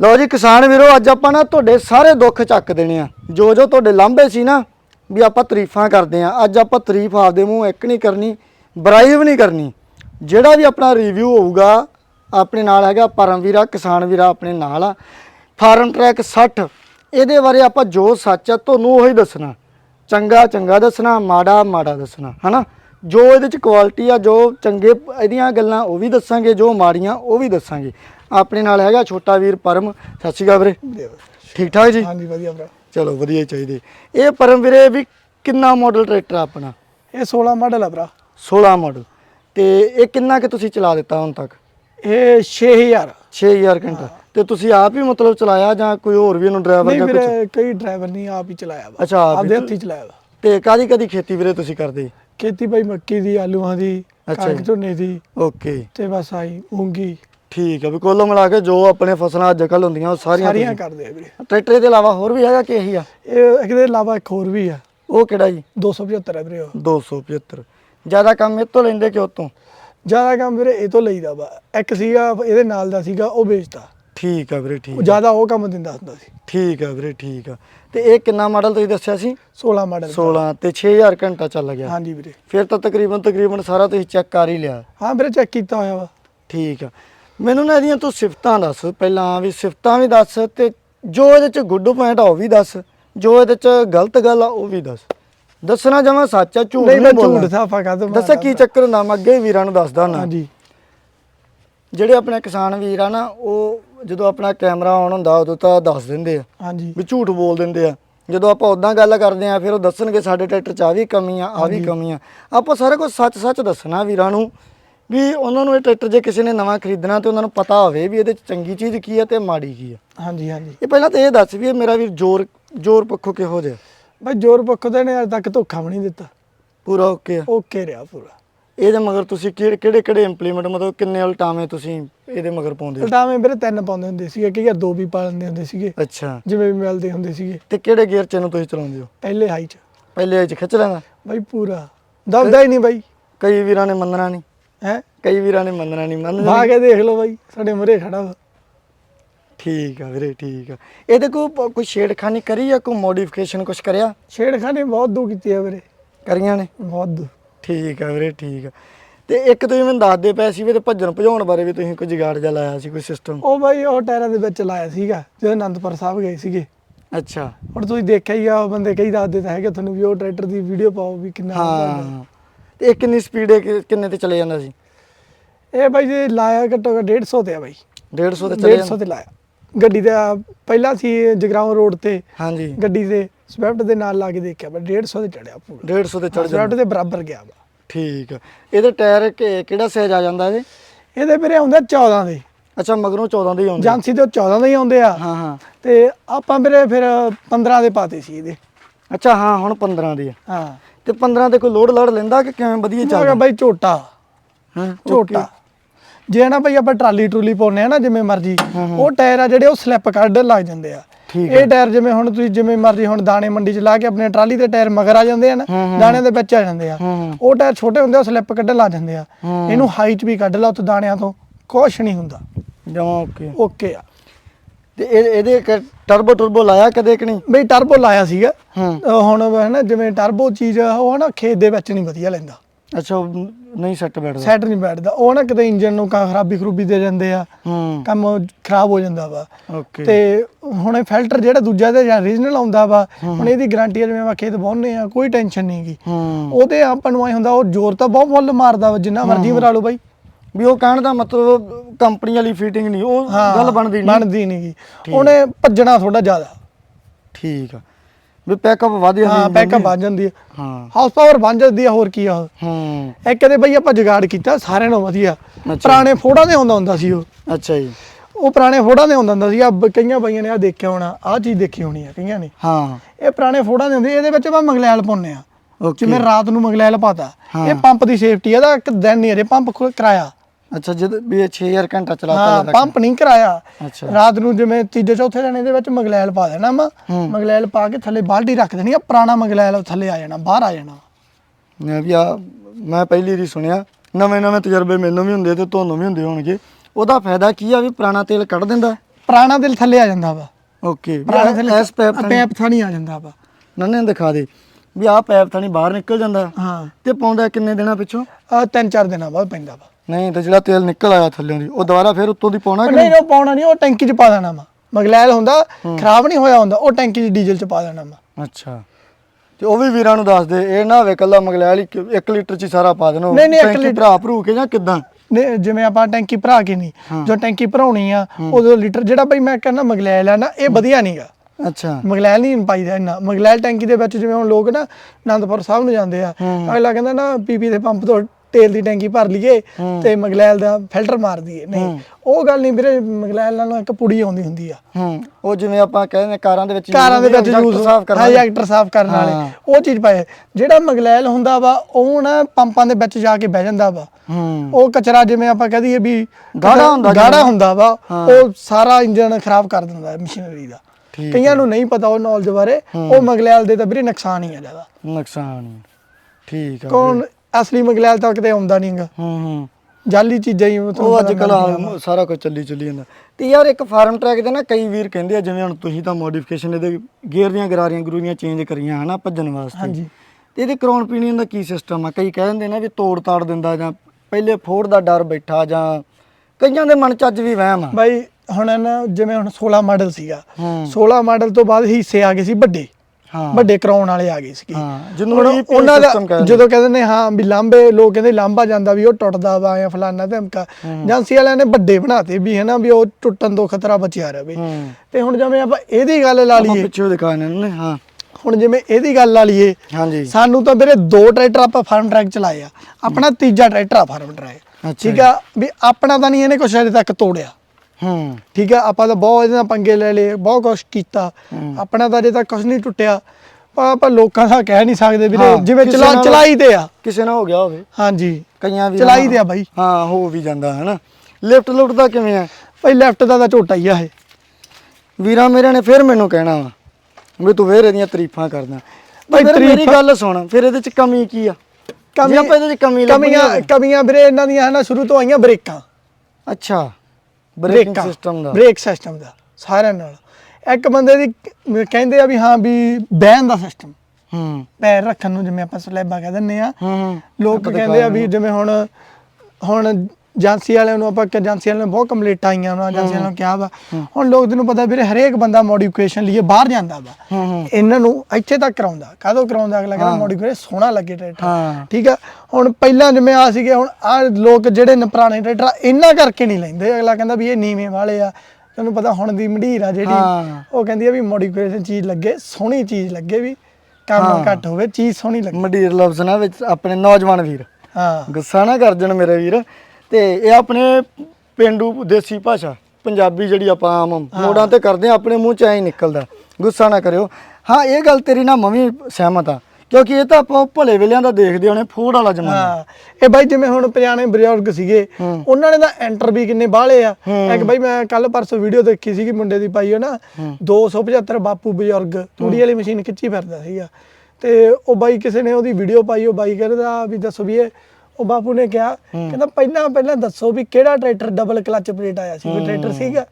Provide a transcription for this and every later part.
ਲਓ ਜੀ ਕਿਸਾਨ ਵੀਰੋ, ਅੱਜ ਆਪਾਂ ਨਾ ਤੁਹਾਡੇ ਸਾਰੇ ਦੁੱਖ ਚੱਕ ਦੇਣੇ ਆ। ਜੋ ਜੋ ਤੁਹਾਡੇ ਲਾਂਭੇ ਸੀ ਨਾ, ਵੀ ਆਪਾਂ ਤਾਰੀਫਾਂ ਕਰਦੇ ਆ। ਅੱਜ ਆਪਾਂ ਤਾਰੀਫ ਆਪਦੇ ਮੂੰਹ ਇੱਕ ਨਹੀਂ ਕਰਨੀ, ਬੁਰਾਈ ਵੀ ਨਹੀਂ ਕਰਨੀ। ਜਿਹੜਾ ਵੀ ਆਪਣਾ ਰਿਵਿਊ ਹੋਊਗਾ, ਆਪਣੇ ਨਾਲ ਹੈਗਾ ਪਰਮ ਵੀਰਾ, ਕਿਸਾਨ ਵੀਰਾ ਆਪਣੇ ਨਾਲ ਆ। ਫਾਰਮ ਟਰੈਕ 60 ਇਹਦੇ ਬਾਰੇ ਆਪਾਂ ਜੋ ਸੱਚ ਆ, ਤੁਹਾਨੂੰ ਉਹੀ ਦੱਸਣਾ। ਚੰਗਾ ਚੰਗਾ ਦੱਸਣਾ, ਮਾੜਾ ਮਾੜਾ ਦੱਸਣਾ, ਹਨਾ? ਜੋ ਇਹਦੇ ਚ ਕੁਆਲਿਟੀ ਆ, ਜੋ ਚੰਗੇ, ਇਹਦੀਆਂ ਗੱਲਾਂ ਉਹ ਵੀ ਦੱਸਾਂਗੇ, ਜੋ ਮਾੜੀਆਂ ਉਹ ਵੀ ਦੱਸਾਂਗੇ। ਆਪਣੇ ਨਾਲ ਹੈਗਾ ਛੋਟਾ ਵੀਰ ਪਰਮ। ਸਤਿ ਸ਼੍ਰੀ ਅਕਾਲ ਵੀਰੇ। ਠੀਕ ਠਾਕ ਜੀ? ਹਾਂਜੀ ਵਧੀਆ ਭਰਾ। ਚਲੋ ਵਧੀਆ ਹੀ ਚਾਹੀਦੇ। ਇਹ ਪਰਮ ਵੀਰੇ ਵੀ ਕਿੰਨਾ ਮਾਡਲ ਟਰੈਕਟਰ ਆ ਆਪਣਾ? ਇਹ 16 ਮਾਡਲ ਆ ਭਰਾ। 16 ਮਾਡਲ ਤੇ ਇਹ ਕਿੰਨਾ ਕਿ ਤੁਸੀਂ ਚਲਾ ਦਿੱਤਾ ਹੁਣ ਤੱਕ? ਇਹ 6000 6000 ਘੰਟਾ। ਤੇ ਤੁਸੀਂ ਆਪ ਹੀ ਮਤਲਬ ਚਲਾਇਆ ਜਾਂ ਕੋਈ ਹੋਰ ਵੀ ਇਹਨੂੰ ਡਰਾਈਵਰ ਨਹੀਂ ਜਾਂ ਕੁਝ ਕਈ ਡਰਾਈਵਰ ਨਹੀਂ ਆਪ ਹੀ ਚਲਾਇਆ ਵਾ। ਅੱਛਾ, ਆਪਦੇ ਹੱਥੀ ਚਲਾਇਆ ਵਾ। ਤੇ ਕਾਦੀ ਕਾਦੀ ਖੇਤੀ ਵੀਰੇ ਤੁਸੀਂ ਕਰਦੇ? ਖੇਤੀ ਭਾਈ ਮੱਕੀ ਦੀ ਆਲੂਆਂ ਦੀ ਅੱਛਾ ਕਣਕ। ਝੋਨੇ ਦੀ ਓਕੇ। ਤੇ ਬਸ ਆਈ ਮੂੰਗੀ। ਠੀਕ ਹੈ ਵੀ ਕੁੱਲ ਮਿਲਾ ਕੇ ਜੋ ਆਪਣੇ ਫਸਲਾਂ ਅੱਜ ਕੱਲ ਹੁੰਦੀਆਂ ਉਹ ਸਾਰੀਆਂ ਸਾਰੀਆਂ ਤੁਸੀਂ- ਕਰਦੇ ਆ ਵੀਰੇ। ਟਰੈਕਟਰ ਦੇ ਇਲਾਵਾ ਹੋਰ ਵੀ ਹੈਗਾ ਕਿ ਇਹੀ ਆ? ਇਹ ਇਹਦੇ ਇਲਾਵਾ ਇੱਕ ਹੋਰ ਵੀ ਆ। ਉਹ ਕਿਹੜਾ ਜੀ? 275 ਹੈ ਵੀਰੇ ਉਹ। 275 ਜ਼ਿਆਦਾ ਕੰਮ ਇਹ ਤੋਂ ਲੈਂਦੇ ਕਿ ਉਹ ਤੋਂ? ਜ਼ਿਆਦਾ ਕੰਮ ਵੀਰੇ ਇਹ ਤੋਂ ਲਈਦਾ ਵਾ। ਇੱਕ ਸੀਗਾ ਇਹਦੇ ਨਾਲ ਦਾ ਸੀਗਾ ਉਹ ਵੇਚਦਾ ਠੀਕ ਆ ਵੀਰੇ ਉਹ ਠੀਕ ਆ। ਜ਼ਿਆਦਾ ਉਹ ਕੰਮ ਦਿੰਦਾ ਹੁੰਦਾ ਸੀ। ਠੀਕ ਆ ਵੀਰੇ ਠੀਕ ਆ। ਤੇ ਇਹ ਕਿੰਨਾ ਮਾਡਲ ਤੁਸੀਂ ਦੱਸਿਆ ਸੀ? 16 ਮਾਡਲ। 16 ਤੇ 6000 ਘੰਟਾ ਚੱਲ ਗਿਆ। ਹਾਂਜੀ ਵੀਰੇ। ਫਿਰ ਤਾਂ ਤਕਰੀਬਨ ਤਕਰੀਬਨ ਸਾਰਾ ਤੁਸੀਂ ਚੈੱਕ ਕਰ ਹੀ ਲਿਆ। ਹਾਂ ਵੀਰੇ ਚੈੱਕ ਕੀਤਾ ਹੋਇਆ ਵਾ। ਠੀਕ ਆ। ਮੈਨੂੰ ਨਾ ਇਹਦੀਆਂ ਤੂੰ ਸਿਫਤਾਂ ਦੱਸ ਪਹਿਲਾਂ ਵੀ ਸਿਫਤਾਂ ਵੀ ਦੱਸ ਤੇ ਜੋ ਇਹਦੇ ਚ ਗੁੱਡ ਪੁਆਇੰਟ ਆ ਉਹ ਵੀ ਦੱਸ ਜੋ ਇਹਦੇ ਚ ਗਲਤ ਗੱਲ ਆ ਉਹ ਵੀ ਦੱਸ। ਦੱਸਣਾ ਜਮਾ ਸੱਚ ਆ ਝੂਠ ਨਹੀਂ ਬੋਲਣਾ। ਝੂਠ ਸਾਫਾ ਕਰ ਦਵਾਂ ਦੱਸਾਂ ਕੀ ਚੱਕਰ ਹੁੰਦਾ ਮੈਂ ਅੱਗੇ ਹੀ ਵੀਰਾਂ ਨੂੰ ਦੱਸਦਾ ਨਾ। ਹਾਂਜੀ। ਜਿਹੜੇ ਆਪਣੇ ਕਿਸਾਨ ਵੀਰ ਆ ਨਾ ਉਹ ਜਦੋਂ ਆਪਣਾ ਕੈਮਰਾ ਆਨ ਹੁੰਦਾ ਉਦੋਂ ਤਾਂ ਦੱਸ ਦਿੰਦੇ ਆ। ਹਾਂਜੀ। ਵੀ ਝੂਠ ਬੋਲ ਦਿੰਦੇ ਆ। ਜਦੋਂ ਆਪਾਂ ਉਦਾਂ ਗੱਲ ਕਰਦੇ ਆ ਫਿਰ ਉਹ ਦੱਸਣਗੇ ਸਾਡੇ ਟਰੈਕਟਰ 'ਚ ਆ ਵੀ ਕਮੀ ਆ ਆ ਵੀ। ਕਮੀ ਆ। ਆਪਾਂ ਸਾਰਾ ਕੁਝ ਸੱਚ-ਸੱਚ ਦੱਸਣਾ ਵੀਰਾਂ ਨੂੰ। ਵੀ ਉਹਨਾਂ ਨੂੰ ਇਹ ਟਰੈਕਟਰ ਜੇ ਕਿਸੇ ਨੇ ਨਵਾਂ ਖਰੀਦਣਾ ਤੇ ਉਹਨਾਂ ਨੂੰ ਪਤਾ ਹੋਵੇ ਵੀ ਇਹਦੇ 'ਚ ਚੰਗੀ ਚੀਜ਼ ਕੀ ਆ ਤੇ ਮਾੜੀ ਕੀ ਆ। ਹਾਂਜੀ ਹਾਂਜੀ। ਇਹ ਪਹਿਲਾਂ ਤਾਂ ਇਹ ਦੱਸ ਵੀ ਇਹ ਮੇਰਾ ਵੀਰ ਜ਼ੋਰ ਜ਼ੋਰ ਪੱਖੋਂ ਕਿਹੋ ਜਿਹਾ? ਭਾਈ ਜੋਰ ਪੱਖੋਂ ਨੇ ਅੱਜ ਤੱਕ ਧੋਖਾ ਵੀ ਨਹੀਂ ਦਿੱਤਾ। ਪੂਰਾ ਓਕੇ ਆ? ਓਕੇ ਰਿਹਾ ਪੂਰਾ। ਇਹਦੇ ਮਗਰ ਤੁਸੀਂ ਕਿਹੜੇ ਕਿਹੜੇ ਕਿਹੜੇ ਇੰਪਲੀਮੈਂਟ ਮਤਲਬ ਕਿੰਨੇ ਉਲਟਾਵੇਂ ਤੁਸੀਂ ਇਹਦੇ ਮਗਰ ਪਾਉਂਦੇ ਹੋ? ਉਲਟਾਵੇਂ ਵੀਰੇ ਤਿੰਨ ਪਾਉਂਦੇ ਹੁੰਦੇ ਸੀਗੇ ਕਈ ਵਾਰ ਦੋ ਵੀ ਪਾ ਲੈਂਦੇ ਹੁੰਦੇ ਸੀਗੇ। ਅੱਛਾ। ਜਿਵੇਂ ਵੀ ਮਿਲਦੇ ਹੁੰਦੇ ਸੀਗੇ। ਤੇ ਕਿਹੜੇ ਗੇਅਰ 'ਚ ਇਹਨੂੰ ਤੁਸੀਂ ਚਲਾਉਂਦੇ ਹੋ? ਪਹਿਲੇ ਹਾਈ ਚ। ਪਹਿਲੇ ਇਹ 'ਚ ਖਿੱਚ ਲੈਂਦਾ ਭਾਈ ਪੂਰਾ। ਦਬਦਾ ਹੀ ਨਹੀਂ ਭਾਈ ਕਈ ਵੀਰਾਂ ਨੇ ਮੰਨਣਾ ਨਹੀਂ। ਹੈ? ਕਈ ਵੀਰਾਂ ਨੇ ਮੰਨਣਾ ਨਹੀਂ ਮੰਨਦੇ ਭਾ ਕੇ ਦੇਖ ਲਓ ਭਾਈ ਸਾਡੇ ਮੂਹਰੇ ਖੜਾ ਵਾ। ਠੀਕ ਆ ਵੀਰੇ ਠੀਕ ਆ। ਇਹਦੇ ਕੋ ਕੋਈ ਛੇੜਖਾਨੀ ਕਰੀ ਆ ਕੋਈ ਮੋਡੀਫਿਕੇਸ਼ਨ ਕੁਝ ਕਰਿਆ? ਛੇੜਖਾਨੇ ਬਹੁਤ ਦੂ ਕੀਤੀ ਆ ਵੀਰੇ। ਕਰੀਆਂ ਨੇ? ਬਹੁਤ ਦੂ ਠੀਕ ਆ ਵੀਰੇ ਠੀਕ ਆ। ਤੇ ਇੱਕ ਤੁਸੀਂ ਮੈਨੂੰ ਦੱਸਦੇ ਪਏ ਸੀ ਵੀ ਤੇ ਭੱਜਣ ਭਜਾਉਣ ਬਾਰੇ ਵੀ ਤੁਸੀਂ ਕੋਈ ਜੁਗਾੜ ਜਿਹਾ ਲਾਇਆ ਸੀ ਕੋਈ ਸਿਸਟਮ ਉਹ ਭਾਈ ਉਹ ਟਾਇਰਾਂ ਦੇ ਵਿੱਚ ਲਾਇਆ ਸੀਗਾ ਜਦੋਂ ਅਨੰਦਪੁਰ ਸਾਹਿਬ ਗਏ ਸੀਗੇ। ਅੱਛਾ। ਹੁਣ ਤੁਸੀਂ ਦੇਖਿਆ ਹੀ ਆ ਉਹ ਬੰਦੇ ਕਈ ਦੱਸਦੇ ਤਾਂ ਹੈਗੇ ਤੁਹਾਨੂੰ ਵੀ ਉਹ ਟਰੈਕਟਰ ਦੀ ਵੀਡੀਓ ਪਾਓ ਵੀ ਕਿੰਨਾ। ਹਾਂ। ਤੇ ਇਹ ਕਿੰਨੀ ਸਪੀਡ ਹੈ ਕਿ- ਕਿੰਨੇ ਤੇ ਚਲੇ ਜਾਂਦਾ ਸੀ? ਇਹ ਭਾਈ ਜੇ ਲਾਇਆ ਘੱਟੋ ਘੱਟ 150 ਤੇ ਆ ਭਾਈ 150 ਤੇ ਚਲੇ 150 ਜਾਂਦਾ ਤੇ ਲਾਇਆ। ਗੱਡੀ ਦਾ ਪਹਿਲਾਂ ਸੀ ਜਗਰਾਉਂ ਰੋਡ ਤੇ। ਹਾਂਜੀ। ਗੱਡੀ ਦੇ ਸਵਿਫਟ ਦੇ ਨਾਲ ਲਾ ਕੇ ਦੇਖਿਆ ਪਰ 150 ਤੇ ਚੜਿਆ ਪੂਰਾ। 150 ਤੇ ਚੜ ਸਵਿਫਟ ਜਾਂਦਾ। ਦੇ ਬਰਾਬਰ ਗਿਆ ਵਾ। ਠੀਕ ਆ। ਇਹਦੇ ਟਾਇਰ ਕਿ- ਕਿਹੜਾ ਸਾਈਜ਼ ਆ ਜਾਂਦਾ ਇਹਦੇ? ਇਹਦੇ ਵੀਰੇ ਆਉਂਦੇ 14 ਦੇ। ਅੱਛਾ ਮਗਰੋਂ 14 ਦੇ ਹੀ ਆਉਂਦੇ ਏਜੰਸੀ ਤੇ ਉਹ 14 ਦੇ ਹੀ ਆਉਂਦੇ ਆ। ਹਾਂ ਹਾਂ। ਤੇ ਆਪਾਂ ਵੀਰੇ ਫਿਰ 15 ਦੇ ਪਾਤੇ ਸੀ ਇਹਦੇ। ਅੱਛਾ ਹਾਂ ਹੁਣ 15 ਦੀ ਆ। ਹਾਂ। ਤੇ 15 ਤੇ ਕੋਈ ਲੋਡ ਲੜ ਲੈਂਦਾ ਕਿ ਕਿਵੇਂ ਵਧੀਆ ਚੱਲਦਾ? ਬਾਈ ਝੋਟਾ। ਹਾਂ? ਝੋਟਾ। ਜੇ ਨਾ ਬਈ ਆਪਾਂ ਟਰਾਲੀ ਟਰੂਲੀ ਪਾਉਨੇ ਆ ਨਾ ਜਿਵੇਂ ਮਰਜ਼ੀ। ਉਹ ਟਾਇਰ ਆ ਜਿਹੜੇ ਉਹ ਸਲਿੱਪ ਕੱਢ ਲੱਗ ਜਾਂਦੇ ਆ। ਇਹ ਟਾਇਰ ਜਿਵੇਂ ਹੁਣ ਤੁਸੀਂ ਜਿਵੇਂ ਮਰਜ਼ੀ ਹੁਣ ਦਾਣੇ ਮੰਡੀ ਚ ਲਾ ਕੇ ਆਪਣੇ ਟਰਾਲੀ ਦੇ ਟਾਇਰ ਮਗਰ ਆ ਜਾਂਦੇ ਆ ਨਾ। ਦਾਣਿਆਂ ਦੇ ਵਿੱਚ ਆ ਜਾਂਦੇ ਆ। ਉਹ ਟਾਇਰ ਛੋਟੇ ਹੁੰਦੇ ਆ ਸਲਿੱਪ ਕੱਢਣ ਲੱਗ ਜਾਂਦੇ ਆ। ਇਹਨੂੰ ਹਾਈ ਚ ਵੀ ਕੱਢ ਲਾ ਉੱਥੇ ਦਾਣਿਆਂ ਤੋਂ ਕੁਛ ਨਹੀਂ ਹੁੰਦਾ। ਜਮਾ ਓਕੇ। ਓਕੇ ਆ। ਤੇ ਇਹ ਇਹਦੇ ਟਰਬੋ ਟਰਬੋ ਲਾਇਆ ਕਦੇ ਕਿ ਨਹੀਂ? ਬਈ ਟਰਬੋ ਲਾਇਆ ਸੀਗਾ। ਹੁਣ ਹੈ ਨਾ ਜਿਵੇਂ ਟਰਬੋ ਚੀਜ਼ ਉਹ ਹੈ ਨਾ ਖੇਤ ਦੇ ਵਿੱਚ ਨਹੀਂ ਵਧੀਆ ਲੈਂਦਾ। ਅੱਛਾ ਨਹੀਂ ਸੈੱਟ ਬੈਠਦਾ। ਸੈਟ ਨਹੀਂ ਬੈਠਦਾ। ਉਹ ਨਾ ਕਿਤੇ ਇੰਜਨ ਨੂੰ ਕਾ ਖਰਾਬੀ ਖਰੂਬੀ ਦੇ ਜਾਂਦੇ ਆ। ਕੰਮ ਖਰਾਬ ਹੋ ਜਾਂਦਾ ਵਾ। ਓਕੇ ਤੇ ਹੁਣ ਇਹ ਫਿਲਟਰ ਜਿਹੜਾ ਦੂਜਾ ਤੇ ਜਾਂ ਰੀਜਨਲ ਆਉਂਦਾ ਵਾ ਹੁਣ ਇਹਦੀ ਗਾਰੰਟੀ ਜਿਵੇਂ ਆਪਾਂ ਖੇਤ ਵਾਹੁੰਦੇ ਆ ਕੋਈ ਟੈਨਸ਼ਨ ਨਹੀਂਗੀ ਉਹਦੇ ਆਪਾਂ ਨੂੰ ਐ ਹੁੰਦਾ ਉਹ ਜ਼ੋਰ ਤਾਂ ਬਹੁਤ ਮੁੱਲ ਮਾਰਦਾ ਵਾ ਜਿੰਨਾ ਮਰਜ਼ੀ ਮਰਾ ਲਓ ਬਾਈ। ਵੀ ਉਹ ਕਹਿਣ ਦਾ ਮਤਲਬ ਕੰਪਨੀ ਵਾਲੀ ਫਿਟਿੰਗ ਨਹੀਂ ਉਹ ਗੱਲ ਬਣਦੀ ਨਹੀਂ। ਬਣਦੀ ਨਹੀਂਗੀ ਉਹਨੇ ਭੱਜਣਾ ਥੋੜਾ ਜ਼ਿਆਦਾ। ਠੀਕ ਆ। ਵੀ ਪੈਕਅਪ ਵਧ ਹਾਂ ਪੈਕਅਪ ਵੱਜ ਜਾਂਦੀ ਹੈ ਹਾਂ। ਹਾਊਸ ਪਾਵਰ ਬਣ ਜਾਂਦੀ ਆ ਹੋਰ ਕੀ ਆ। ਹੂੰ। ਇੱਕ ਕਦੇ ਬਈ ਆਪਾਂ ਜੁਗਾੜ ਕੀਤਾ ਸਾਰਿਆਂ ਨੂੰ ਵਧੀਆ। ਪੁਰਾਣੇ ਫੋਟਾਂ ਦੇ ਹੁੰਦਾ ਹੁੰਦਾ ਸੀ ਉਹ। ਅੱਛਾ ਜੀ। ਉਹ ਪੁਰਾਣੇ ਫੋਟਾਂ ਦੇ ਹੁੰਦਾ ਹੁੰਦਾ ਸੀ। ਆ ਕਈਆਂ ਬਈਆਂ ਨੇ ਆ ਦੇਖਿਆ ਹੋਣਾ ਆ ਚੀਜ਼ ਦੇਖੀ ਹੋਣੀ ਆ ਕਈਆਂ ਨੇ। ਹਾਂ। ਇਹ ਪੁਰਾਣੇ ਫੋਟਾਂ ਦੇ ਹੁੰਦੇ ਇਹਦੇ ਵਿੱਚ ਆਪਾਂ ਮੰਗਲੈਲ ਪਾਉਂਦੇ ਆ। ਓਕੇ। ਜਿਵੇਂ ਰਾਤ ਨੂੰ ਮੰਗਲੈਲ ਪਾਤਾ। ਹਾਂ। ਇਹ ਪੰਪ ਦੀ ਸੇਫਟੀ ਇਹਦਾ ਇੱਕ ਦਿਨ ਨਹੀਂ ਅਜੇ ਪੰਪ ਕਰਾਇਆ। ਅੱਛਾ ਜਦ ਵੀ ਇਹ 6000 ਘੰਟਾ ਚਲਾਤਾ ਹਾਂ ਲੱਗਦਾ ਪੰਪ ਨਹੀਂ ਕਰਾਇਆ। ਅੱਛਾ। ਰਾਤ ਨੂੰ ਜਿਵੇਂ ਤੀਜੇ ਚੌਥੇ ਦਿਨ ਇਹਦੇ ਵਿੱਚ ਮੰਗਲੈਲ ਪਾ ਦੇਣਾ ਹੂੰ। ਮੰਗਲੈਲ ਪਾ ਕੇ ਥੱਲੇ ਬਾਲਟੀ ਰੱਖ ਦੇਣੀ ਆ ਪੁਰਾਣਾ ਮੰਗਲੈਲ ਉਹ ਥੱਲੇ ਆ ਜਾਣਾ ਬਾਹਰ ਆ ਜਾਣਾ। ਮੈਂ ਵੀ ਆ ਮੈਂ ਪਹਿਲੀ ਵਾਰੀ ਸੁਣਿਆ। ਨਵੇਂ ਨਵੇਂ ਤਜਰਬੇ ਮੈਨੂੰ ਵੀ ਹੁੰਦੇ ਤੇ ਤੁਹਾਨੂੰ ਵੀ ਹੁੰਦੇ ਹੋਣਗੇ। ਉਹਦਾ ਫਾਇਦਾ ਕੀ ਆ ਵੀ ਪੁਰਾਣਾ ਤੇਲ ਕੱਢ ਦਿੰਦਾ? ਪੁਰਾਣਾ ਦਿਲ ਥੱਲੇ ਆ ਜਾਂਦਾ ਵਾ। ਓਕੇ। ਪੁਰਾਣਾ ਥੱਲੇ ਇਸ ਪੈਪ ਥਾਣੀ ਪੈਪ ਥਾਣੀ ਆ ਜਾਂਦਾ ਵਾ। ਨੰਨੇ ਦਿਖਾ ਦੇ। ਵੀ ਆਹ ਪੈਪ ਥਾਣੀ ਬਾਹਰ ਨਿਕਲ ਜਾਂਦਾ। ਹਾਂ। ਤੇ ਪਾਉਂਦਾ ਕਿੰਨੇ ਦਿਨਾਂ ਪਿੱਛੋਂ? ਆ ਤਿੰਨ ਚਾਰ ਦਿਨਾਂ ਬਾਅਦ ਪੈਂਦਾ ਵਾ। ਨਹੀਂ ਤੇ ਜਿਹੜਾ ਤੇਲ ਨਿਕਲ ਆਇਆ ਥੱਲਿਓਂ ਦੀ ਉਹ ਦੁਬਾਰਾ ਫਿਰ ਉੱਤੋਂ ਦੀ ਪਾਉਣਾ ਕਿ ਨਹੀਂ ਉਹ ਪਾਉਣਾ ਨਹੀਂ ਉਹ ਟੈਂਕੀ 'ਚ ਪਾ ਦੇਣਾ ਵਾ। ਮਗਲੈਲ ਹੁੰਦਾ ਖਰਾਬ ਨਹੀਂ ਹੋਇਆ ਹੁੰਦਾ ਉਹ ਟੈਂਕੀ 'ਚ ਡੀਜ਼ਲ 'ਚ ਪਾ ਦੇਣਾ ਵਾ। ਅੱਛਾ। ਤੇ ਉਹ ਵੀ ਵੀਰਾਂ ਨੂੰ ਦੱਸ ਦੇ ਇਹ ਨਾ ਹੋਵੇ ਕੱਲਾ ਮੰਗਲਿਆਲ ਹੀ 1 ਲੀਟਰ ਚ ਹੀ ਸਾਰਾ ਪਾ ਦੇਣਾ ਨਹੀਂ, ਨਹੀਂ, ਇੱਕ ਟੈਂਕੀ ਲੀਟਰ- ਭਰਾ ਭਰੂ ਕੇ ਜਾਂ ਕਿਦਾਂ? ਨੇ ਜਿਵੇਂ ਆਪਾਂ ਟੈਂਕੀ ਭਰਾ ਕੇ ਨਹੀਂ ਜੋ ਟੈਂਕੀ ਭਰਾਉਣੀ ਆ ਉਦੋਂ ਲੀਟਰ ਜਿਹੜਾ ਬਈ ਮੈਂ ਕਹਿੰਦਾ ਮਗਲੈਲ ਆ ਨਾ ਇਹ ਵਧੀਆ ਨਹੀਂਗਾ ਅੱਛਾ। ਮਗਲੈਲ ਨਹੀਂ ਪਾਈਦਾ ਇੰਨਾ। ਮਗਲੈਲ ਟੈਂਕੀ ਦੇ ਵਿੱਚ ਜਿਵੇਂ ਹੁਣ ਲੋਕ ਨਾ ਆਨੰਦਪੁਰ ਸਾਹਿਬ ਨੂੰ ਜਾਂਦੇ ਆ ਅਗਲਾ ਕਹਿੰਦਾ ਨਾ ਪੀਪੀ ਦੇ ਪੰਪ ਤੋਂ ਤੇਲ ਦੀ ਟੈਂਕੀ ਭਰ ਲਈਏ ਤੇ ਮਗਲੈਲ ਦਾ ਫਿਲਟਰ ਮਾਰ ਦਈਏ। ਨਹੀਂ ਉਹ ਗੱਲ ਨਹੀਂ ਵੀਰੇ ਮਗਲੈਲ ਨਾਲ ਇੱਕ ਪੁੜੀ ਆਉਂਦੀ ਹੁੰਦੀ ਆ। ਹੂੰ। ਉਹ ਜਿਵੇਂ ਆਪਾਂ ਕਹਿੰਦੇ ਨੇ ਕਾਰਾਂ ਦੇ ਵਿੱਚ ਕਾਰਾਂ ਦੇ ਵਿੱਚ ਯੂਜ਼ ਸਾਫ਼ ਕਰਨ ਵਾਲੇ। ਐਕਟਰ ਸਾਫ਼ ਕਰਨ ਵਾਲੇ। ਉਹ ਚੀਜ਼ ਪਾਏ। ਜਿਹੜਾ ਮਗਲੈਲ ਹੁੰਦਾ ਵਾ ਉਹ ਨਾ ਪੰਪਾਂ ਦੇ ਵਿੱਚ ਜਾ ਕੇ ਬਹਿ ਜਾਂਦਾ ਵਾ। ਉਹ ਕਚਰਾ ਜਿਵੇਂ ਆਪਾਂ ਕਹਦੀਏ ਵੀ ਗਾੜਾ ਹੁੰਦਾ ਗਾੜਾ। ਹੁੰਦਾ ਵਾ। ਉਹ ਸਾਰਾ ਇੰਜਨ ਖਰਾਬ ਕਰ ਦਿੰਦਾ ਹੈ ਮਸ਼ੀਨਰੀ ਦਾ। ਕਈਆਂ ਨੂੰ ਨਹੀਂ ਪਤਾ ਉਹ ਨੌਲੇਜ ਬਾਰੇ। ਉਹ ਮਗਲੈਲ ਦੇ ਤਾਂ ਵੀਰੇ ਨੁਕਸਾਨ ਹੀ ਆ ਜ਼ਿਆਦਾ। ਨੁਕਸਾਨ। ਠੀਕ ਆ ਕੌਣ ਅਸਲੀ ਮਗਲੈਲ ਤਾਂ ਕਿਤੇ ਆਉਂਦਾ ਨਹੀਂਗਾ ਹੂੰ ਹੂੰ। ਜਾਲੀ ਚੀਜ਼ਾਂ ਹੀ ਉਹ ਅੱਜ ਕੱਲ। ਸਾਰਾ ਕੁਝ ਚੱਲੀ ਚੱਲੀ ਜਾਂਦਾ। ਤੇ ਯਾਰ ਇੱਕ ਫਾਰਮ ਟਰੈਕ ਦੇ ਨਾ ਕਈ ਵੀਰ ਕਹਿੰਦੇ ਆ ਜਿਵੇਂ ਹੁਣ ਤੁਸੀਂ ਤਾਂ ਮੋਡੀਫਿਕੇਸ਼ਨ ਇਹਦੇ ਗੇਅਰ ਦੀਆਂ ਗਰਾਰੀਆਂ ਗਰੂਰੀਆਂ ਚੇਂਜ ਕਰੀਆਂ ਹਨਾ ਭੱਜਣ ਵਾਸਤੇ। ਹਾਂਜੀ। ਤੇ ਇਹਦੇ ਕਰਾਉਣ ਪੀਣੀਆਂ ਦਾ ਕੀ ਸਿਸਟਮ ਆ? ਕਈ ਕਹਿ ਦਿੰਦੇ ਨੇ ਵੀ ਤੋੜ ਤਾੜ ਦਿੰਦਾ ਜਾਂ ਪਹਿਲੇ ਫੋੜ ਦਾ ਡਰ ਬੈਠਾ ਜਾਂ ਕਈਆਂ ਦੇ ਮਨ ਚ ਅੱਜ ਵੀ ਵਹਿਮ ਆ। ਬਾਈ ਹੁਣ ਨਾ ਜਿਵੇਂ ਹੁਣ 16 ਮਾਡਲ ਸੀਗਾ। ਹੂੰ। 16 ਮਾਡਲ ਤੋਂ ਬਾਅਦ ਹਿੱਸੇ ਆ ਗਏ ਸੀ ਵੱਡੇ। ਵੱਡੇ ਕਰਾਉਣ ਵਾਲੇ ਆ ਗਏ ਸੀਗੇ। ਹਾਂ ਜਿਹਨੂੰ ਉਹਨਾਂ ਦਾ ਜਦੋਂ ਕਹਿੰਦੇ ਨੇ ਹਾਂ ਵੀ ਲਾਂਬੇ ਲੋਕ ਕਹਿੰਦੇ ਲਾਂਬਾ ਜਾਂਦਾ ਵੀ ਉਹ ਟੁੱਟਦਾ ਵਾ ਜਾਂ ਫਲਾਨਾ ਧਮਕਾ। ਏਜੰਸੀ ਵਾਲਿਆਂ ਨੇ ਵੱਡੇ ਬਣਾਤੇ ਵੀ ਹਨਾ ਵੀ ਉਹ ਟੁੱਟਣ ਤੋਂ ਖਤਰਾ ਬਚਿਆ ਰਵੇ। ਹੂੰ। ਤੇ ਹੁਣ ਜਿਵੇਂ ਆਪਾਂ ਇਹਦੀ ਗੱਲ ਲਾ ਲਈਏ। ਪਿੱਛੇ ਦਿਖਾਣੇ ਨੇ ਹਾਂ। ਹੁਣ ਜਿਵੇਂ ਇਹਦੀ ਗੱਲ ਲਾ ਲਈਏ ਹਾਂਜੀ। ਸਾਨੂੰ ਤਾਂ ਵੀਰੇ ਦੋ ਟਰੈਕਟਰ ਆਪਾਂ ਫਾਰਮ ਟਰੈਕ ਚਲਾਏ ਆ। ਆਪਣਾ ਤੀਜਾ ਟਰੈਕਟਰ ਆ ਫਾਰਮ ਟਰੈਕ। ਠੀਕ ਆ ਵੀ ਆਪਣਾ ਤਾਂ ਨਹੀਂ ਇਹਨੇ ਕੁਛ ਅਜੇ ਤੱਕ ਤੋੜਿਆ। ਹੂੰ। ਠੀਕ ਆ ਆਪਾਂ ਤਾਂ ਬਹੁਤ ਇਹਦੇ ਨਾਲ ਪੰਗੇ ਲੈ ਲਏ ਬਹੁਤ ਕੁਛ ਕੀਤਾ। ਆਪਣਾ ਤਾਂ ਅਜੇ ਤੱਕ ਕੁਛ ਨਹੀਂ ਟੁੱਟਿਆ। ਪਰ ਆਪਾਂ ਲੋਕਾਂ ਦਾ ਕਹਿ ਨਹੀਂ ਸਕਦੇ ਵੀਰੇ ਹਾਂ, ਜਿਵੇਂ ਕਿਸੇ ਚਲਾ ਨਾਲ- ਚਲਾਈ ਤੇ ਆ। ਕਿਸੇ ਨਾਲ ਹੋ ਗਿਆ ਹੋਵੇ। ਹਾਂਜੀ। ਕਈਆਂ ਵੀ ਚਲਾਈ ਤੇ ਆ ਬਾਈ। ਹਾਂ ਹੋ ਵੀ ਜਾਂਦਾ ਹਨਾ। ਲਿਫਟ ਲੁਫਟ ਦਾ ਕਿਵੇਂ ਆ? ਭਾਈ ਲੈਫਟ ਦਾ ਤਾਂ ਝੋਟਾ ਹੀ ਆ ਇਹ। ਵੀਰਾਂ ਮੇਰੇ ਨੇ ਫਿਰ ਮੈਨੂੰ ਕਹਿਣਾ ਵਾ ਵੀ ਤੂੰ ਫੇਰ ਇਹਦੀਆਂ ਤਾਰੀਫਾਂ ਕਰਦਾ। ਭਾਈ ਮੇਰੀ ਤਾਰੀਫਾਂ- ਗੱਲ ਸੁਣ ਫਿਰ ਇਹਦੇ ਚ ਕਮੀ ਕੀ ਆ? ਕਮੀ- ਜੇ ਆਪਾਂ ਇਹਦੇ ਚ ਕਮੀ ਲੱਭਣੀ ਕਮੀਆਂ ਹੋਵੇ। ਕਮੀਆਂ ਵੀਰੇ ਇਹਨਾਂ ਦੀਆਂ ਹਨਾ ਸ਼ੁਰੂ ਤੋਂ ਆਈਆਂ ਬ੍ਰੇਕਾਂ। ਅੱਛਾ। ਬ੍ਰੇਕਿੰਗ ਬ੍ਰੇਕਾਂ ਸਿਸਟਮ ਦਾ। ਬ੍ਰੇਕ ਸਿਸਟਮ ਦਾ ਸਾਰਿਆਂ ਨਾਲ। ਇੱਕ ਬੰਦੇ ਦੀ ਕਹਿੰਦੇ ਆ ਵੀ ਹਾਂ ਵੀ ਬਹਿਣ ਦਾ ਸਿਸਟਮ ਹੂੰ। ਪੈਰ ਰੱਖਣ ਨੂੰ ਜਿਵੇਂ ਆਪਾਂ ਸਲੈਬਾਂ ਕਹਿ ਦਿੰਨੇ ਆ। ਹੂੰ ਲੋਕ ਕਹਿੰਦੇ ਆ ਵੀ ਜਿਵੇਂ ਹੁਣ ਹੁਣ ਏਜੰਸੀ ਵਾਲਿਆਂ ਨੂੰ ਆਪਾਂ ਕਿ ਏਜੰਸੀ ਵਾਲਿਆਂ ਨੂੰ ਬਹੁਤ ਕੰਪਲੀਟਾਂ ਆਈਆਂ ਉਹਨਾਂ ਏਜੰਸੀ ਵਾਲਿਆਂ ਨੂੰ ਕਿਹਾ ਵਾ। ਹੁਣ ਲੋਕ ਤੈਨੂੰ ਪਤਾ ਵੀਰੇ ਹਰੇਕ ਬੰਦਾ ਮੋਡੀਫਿਕੇਸ਼ਨ ਲਈ ਬਾਹਰ ਜਾਂਦਾ ਵਾ। ਇਹਨਾਂ ਨੂੰ ਇੱਥੇ ਤੱਕ ਕਰਾਉਂਦਾ। ਕਾਹਦੋਂ ਕਰਾਉਂਦਾ? ਅਗਲਾ ਕਹਿੰਦਾ। ਮੋਡੀਫਿਕੇਸ਼ਨ ਸੋਹਣਾ ਲੱਗੇ ਟਰੈਕਟਰ ਠੀਕ ਆ? ਹੁਣ ਪਹਿਲਾਂ ਜਿਵੇਂ ਆ ਸੀਗੇ ਹੁਣ ਆ ਲੋਕ ਜਿਹੜੇ ਨ ਪੁਰਾਣੇ ਟਰੈਕਟਰ ਇਹਨਾਂ ਕਰਕੇ ਨਹੀਂ ਲੈਂਦੇ। ਅਗਲਾ ਕਹਿੰਦਾ ਵੀ ਇਹ ਨੀਵੇਂ ਵਾਲੇ ਆ। ਤੈਨੂੰ ਪਤਾ ਹੁਣ ਦੀ ਮੰਡੀਰ ਆ। ਜਿਹੜੀ। ਉਹ ਕਹਿੰਦੀ ਆ ਵੀ ਮੋਡੀਫਿਕੇਸ਼ਨ ਚੀਜ਼ ਲੱਗੇ ਸੋਹਣੀ ਚੀਜ਼ ਲੱਗੇ ਵੀ। ਕੰਮ। ਘੱਟ ਹੋਵੇ ਚੀਜ਼ ਸੋਹਣੀ ਲੱਗੇ। ਮੰਡੀਰ ਲਫ਼ਜ਼ ਨਾ ਵਿੱਚ ਆਪਣੇ ਨੌਜਵਾਨ ਵੀਰ। ਹਾਂ। ਗੁੱਸਾ ਨਾ ਕਰ ਜਾਣ ਮੇਰੇ ਵੀਰ। ਤੇ ਇਹ ਆਪਣੇ ਪਿੰਡੂ ਦੇਸੀ ਭਾਸ਼ਾ ਪੰਜਾਬੀ ਜਿਹੜੀ ਆਪਾਂ ਆਮ ਮੋੜਾਂ ਤੇ ਕਰਦੇ ਆ ਆਪਣੇ ਮੂੰਹ ਚ ਐ ਨਿਕਲਦਾ ਗੁੱਸਾ ਨਾ ਕਰਿਓ। ਹਾਂ ਇਹ ਗੱਲ ਤੇਰੀ ਨਾਲ ਮੈਂ ਵੀ ਸਹਿਮਤ ਆ ਕਿਉਂਕਿ ਇਹ ਤਾਂ ਆਪਾਂ ਭਲੇ ਵੇਲਿਆਂ ਦਾ ਦੇਖਦੇ ਹੋਣੇ ਫੋੜ ਵਾਲਾ ਜ਼ਮਾਨਾ। ਹਾਂ। ਇਹ ਬਾਈ ਜਿਵੇਂ ਹੁਣ ਪੁਰਾਣੇ ਬਜ਼ੁਰਗ ਸੀਗੇ। ਉਹਨਾਂ ਨੇ ਤਾਂ ਐਂਟਰ ਵੀ ਕਿੰਨੇ ਬਾਹਲੇ ਆ। ਇੱਕ ਬਾਈ ਮੈਂ ਕੱਲ ਪਰਸੋਂ ਵੀਡੀਓ ਦੇਖੀ ਸੀਗੀ ਮੁੰਡੇ ਦੀ ਪਾਈ ਹੈ ਨਾ 275 ਬਾਪੂ ਬਜ਼ੁਰਗ ਤੂੜੀ ਵਾਲੀ ਮਸ਼ੀਨ ਖਿੱਚੀ ਫਿਰਦਾ ਸੀਗਾ। ਤੇ ਉਹ ਬਾਈ ਕਿਸੇ ਨੇ ਉਹਦੀ ਵੀਡੀਓ ਪਾਈ ਉਹ ਬਾਈ ਕਹਿੰਦਾ ਵੀ ਦੱਸੋ ਵੀ ਇਹ ਉਹ ਬਾਪੂ ਨੇ ਕਿਹਾ ਕਹਿੰਦਾ ਪਹਿਲਾਂ ਪਹਿਲਾਂ ਦੱਸੋ ਵੀ ਕਿਹੜਾ ਟਰੈਕਟਰ ਡਬਲ ਕਲਚ ਪਲੇਟ ਆਇਆ ਸੀ? ਕੋਈ ਟਰੈਕਟਰ ਸੀਗਾ।